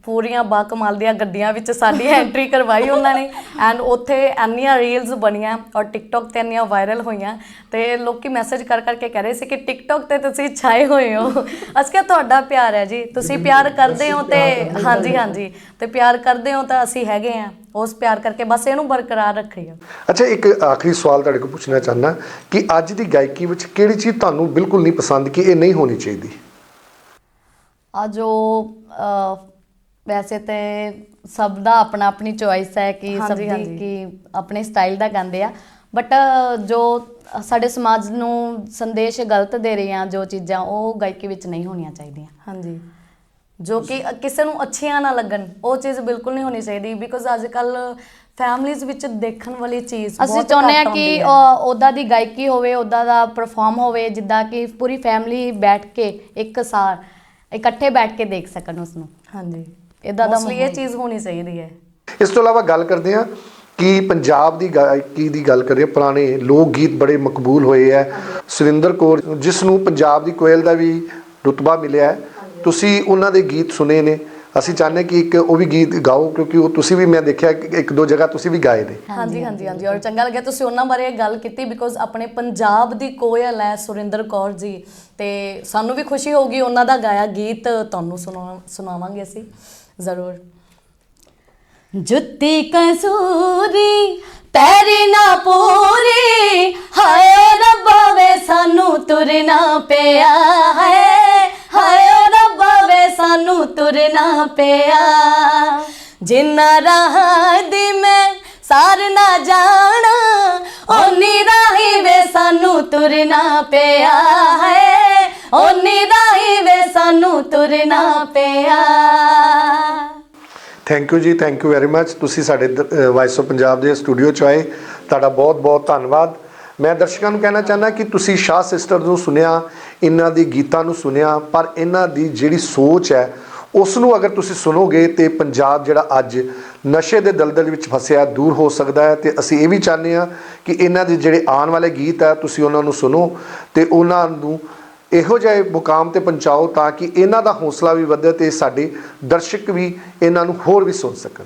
ਪੂਰੀਆਂ ਬਾ ਕਮਾਲ ਦੀਆਂ ਗੱਡੀਆਂ ਵਿੱਚ ਸਾਡੀ ਐਂਟਰੀ ਕਰਵਾਈ ਉਹਨਾਂ ਨੇ ਐਂਡ ਉੱਥੇ ਐਨੀਆਂ ਰੀਲਸ ਬਣੀਆਂ ਔਰ ਟਿਕਟੌਕ ਤੇ ਐਨੀਆਂ ਵਾਇਰਲ ਹੋਈਆਂ ਤੇ ਲੋਕੀ ਮੈਸੇਜ ਕਰ ਕਰਕੇ ਕਹਿ ਰਹੇ ਸੀ ਕਿ ਟਿਕਟੌਕ ਤੇ ਤੁਸੀਂ ਛਾਏ ਹੋਏ ਹੋ। ਅਸੀਂ ਕਿਹਾ ਤੁਹਾਡਾ ਪਿਆਰ ਹੈ ਜੀ ਤੁਸੀਂ ਪਿਆਰ ਕਰਦੇ ਹੋ ਤੇ ਹਾਂਜੀ ਹਾਂਜੀ ਤੇ ਪਿਆਰ ਕਰਦੇ ਹੋ ਤਾਂ ਅਸੀਂ ਹੈਗੇ ਆ ਉਸ ਪਿਆਰ ਕਰਕੇ ਬਸ ਇਹਨੂੰ ਬਰਕਰਾਰ ਰੱਖਿਓ। ਅੱਛਾ ਇੱਕ ਆਖਰੀ ਸਵਾਲ ਤੁਹਾਡੇ ਕੋਲ ਪੁੱਛਣਾ ਚਾਹੁੰਦਾ ਕਿ ਅੱਜ ਦੀ ਗਾਇਕੀ ਵਿੱਚ ਕਿਹੜੀ ਚੀਜ਼ ਤੁਹਾਨੂੰ ਬਿਲਕੁਲ ਨਹੀਂ ਪਸੰਦ ਕਿ ਇਹ ਨਹੀਂ ਹੋਣੀ ਚਾਹੀਦੀ? ਆ ਜੋ ਵੈਸੇ ਤੇ ਸਭ ਦਾ ਆਪਣਾ ਆਪਣੀ ਚੋਇਸ ਹੈ ਕਿ ਸਭ ਦੀ। ਕਿ ਆਪਣੇ ਸਟਾਈਲ ਦਾ ਗਾਉਂਦੇ ਆ ਬਟ ਜੋ ਸਾਡੇ ਸਮਾਜ ਨੂੰ ਸੰਦੇਸ਼ ਗਲਤ ਦੇ ਰਹੀਆਂ ਜੋ ਚੀਜ਼ਾਂ ਉਹ ਗਾਇਕੀ ਵਿੱਚ ਨਹੀਂ ਹੋਣੀਆਂ ਚਾਹੀਦੀਆਂ ਹਾਂਜੀ ਜੋ ਕਿ ਕਿਸੇ ਨੂੰ ਅੱਛੀਆਂ ਨਾ ਲੱਗਣ ਉਹ ਚੀਜ਼ ਬਿਲਕੁਲ ਨਹੀਂ ਹੋਣੀ ਚਾਹੀਦੀ ਬਿਕੋਜ਼ ਅੱਜ ਕੱਲ ਫੈਮਲੀਜ਼ ਵਿੱਚ ਦੇਖਣ ਵਾਲੀ ਚੀਜ਼ ਅਸੀਂ ਚਾਹੁੰਦੇ ਆ ਕਿ। ਉਹਦਾ ਦੀ ਗਾਇਕੀ ਹੋਵੇ ਉਹਦਾ ਦਾ ਪਰਫਾਰਮ ਹੋਵੇ ਜਿੱਦਾਂ ਕਿ ਪੂਰੀ ਫੈਮਿਲੀ ਬੈਠ ਕੇ ਇੱਕ ਸਾਰ ਇਕੱਠੇ ਬੈਠ ਕੇ ਦੇਖ ਸਕਣ ਉਸ ਨੂੰ ਹਾਂਜੀ। ਏਦਾਂ ਦਾ Mostly ਇਹ। ਚੀਜ਼ ਹੋਣੀ ਚਾਹੀਦੀ ਹੈ। ਇਸ ਤੋਂ ਇਲਾਵਾ ਗੱਲ ਕਰਦੇ ਹਾਂ ਕਿ ਪੰਜਾਬ ਦੀ ਗਾਇਕੀ ਦੀ ਗੱਲ ਕਰੀਏ ਪੁਰਾਣੇ ਲੋਕ ਗੀਤ ਬੜੇ ਮਕਬੂਲ ਹੋਏ ਹੈ। ਸੁਰਿੰਦਰ ਕੌਰ ਜਿਸ ਨੂੰ ਪੰਜਾਬ ਦੀ ਕੋਇਲ ਦਾ ਵੀ ਰੁਤਬਾ ਮਿਲਿਆ ਹੈ। ਤੁਸੀਂ ਉਹਨਾਂ ਦੇ ਗੀਤ ਸੁਨੇ ਨੇ। ਅਸੀਂ ਚਾਹੁੰਦੇ ਕਿ ਇੱਕ ਉਹ ਵੀ ਗੀਤ ਗਾਓ, ਕਿਉਂਕਿ ਉਹ ਤੁਸੀਂ ਵੀ ਮੈਂ ਦੇਖਿਆ ਕਿ ਇੱਕ ਦੋ ਜਗ੍ਹਾ ਤੁਸੀਂ ਵੀ ਗਾਏ ਨੇ। ਹਾਂਜੀ ਹਾਂਜੀ ਹਾਂਜੀ, ਔਰ ਚੰਗਾ ਲੱਗਿਆ ਤੁਸੀਂ ਉਹਨਾਂ ਬਾਰੇ ਗੱਲ ਕੀਤੀ ਬਿਕੋਜ਼ ਆਪਣੇ ਪੰਜਾਬ ਦੀ ਕੋਇਲ ਹੈ ਸੁਰਿੰਦਰ ਕੌਰ ਜੀ, ਤੇ ਸਾਨੂੰ ਵੀ ਖੁਸ਼ੀ ਹੋਊਗੀ ਉਹਨਾਂ ਦਾ ਗਾਇਆ ਗੀਤ, ਤੁਹਾਨੂੰ ਸੁਣਾ ਸੁਣਾਵਾਂਗੇ ਅਸੀਂ, ਜ਼ਰੂਰ। ਜੁੱਤੀ ਕਸੂਰੀ ਪੈਰੀ ਨਾ ਪੂਰੀ, ਹਾਏ ਰੱਬਾ ਵੇ ਸਾਨੂੰ ਤੁਰਨਾ ਪਿਆ ਹੈ ਹਾਏ ਰੱਬਾ ਵੇ ਸਾਨੂੰ ਤੁਰਨਾ ਪਿਆ। ਜਿੰਨਾ ਰਾਹ ਦੀ ਮੈਂ ਸਾਰ ਨਾ ਜਾਣਾ, ਓਨੀ ਰਾਹੀ ਵੇ ਸਾਨੂੰ ਤੁਰਨਾ ਪਿਆ ਹੈ ਓਨੀ ਰਾਹੀ ਵੇ ਸਾਨੂੰ ਤੁਰਨਾ ਪਿਆ। ਥੈਂਕ ਯੂ ਜੀ ਥੈਂਕ ਯੂ ਵੈਰੀ ਮੱਚ ਤੁਸੀਂ ਸਾਡੇ ਵਾਇਸ ਆਫ ਪੰਜਾਬ ਦੇ ਸਟੂਡੀਓ ਚ ਆਏ, ਤੁਹਾਡਾ ਬਹੁਤ ਬਹੁਤ ਧੰਨਵਾਦ। ਮੈਂ ਦਰਸ਼ਕਾਂ ਨੂੰ ਕਹਿਣਾ ਚਾਹੁੰਦਾ ਕਿ ਤੁਸੀਂ ਸ਼ਾਹ ਸਿਸਟਰ ਨੂੰ ਸੁਨਿਆ ਇਹਨਾਂ ਦੀ ਗੀਤਾਂ ਨੂੰ ਸੁਨਿਆ ਪਰ ਇਹਨਾਂ ਦੀ ਜਿਹੜੀ ਸੋਚ ਹੈ ਉਸ ਨੂੰ ਅਗਰ ਤੁਸੀਂ ਸੁਣੋਗੇ ਤੇ ਪੰਜਾਬ ਜਿਹੜਾ ਅੱਜ ਨਸ਼ੇ ਦੇ ਦਲਦਲ ਵਿੱਚ ਫਸਿਆ, ਦੂਰ ਹੋ ਸਕਦਾ ਹੈ, ਤੇ ਅਸੀਂ ਇਹ ਵੀ ਚਾਹੁੰਦੇ ਹਾਂ ਕਿ ਇਹਨਾਂ ਦੇ ਜਿਹੜੇ ਆਉਣ ਵਾਲੇ ਗੀਤ ਹੈ, ਤੁਸੀਂ ਉਹਨਾਂ ਨੂੰ ਸੁਣੋ ਤੇ ਉਹਨਾਂ ਨੂੰ ਇਹੋ ਜਿਹੇ ਮੁਕਾਮ ਤੇ ਪਹੁੰਚਾਓ ਤਾਂ ਕਿ ਇਹਨਾਂ ਦਾ ਹੌਸਲਾ ਵੀ ਵਧੇ ਤੇ ਸਾਡੇ ਦਰਸ਼ਕ ਵੀ ਇਹਨਾਂ ਨੂੰ ਹੋਰ ਵੀ ਸੁਣ ਸਕਣ।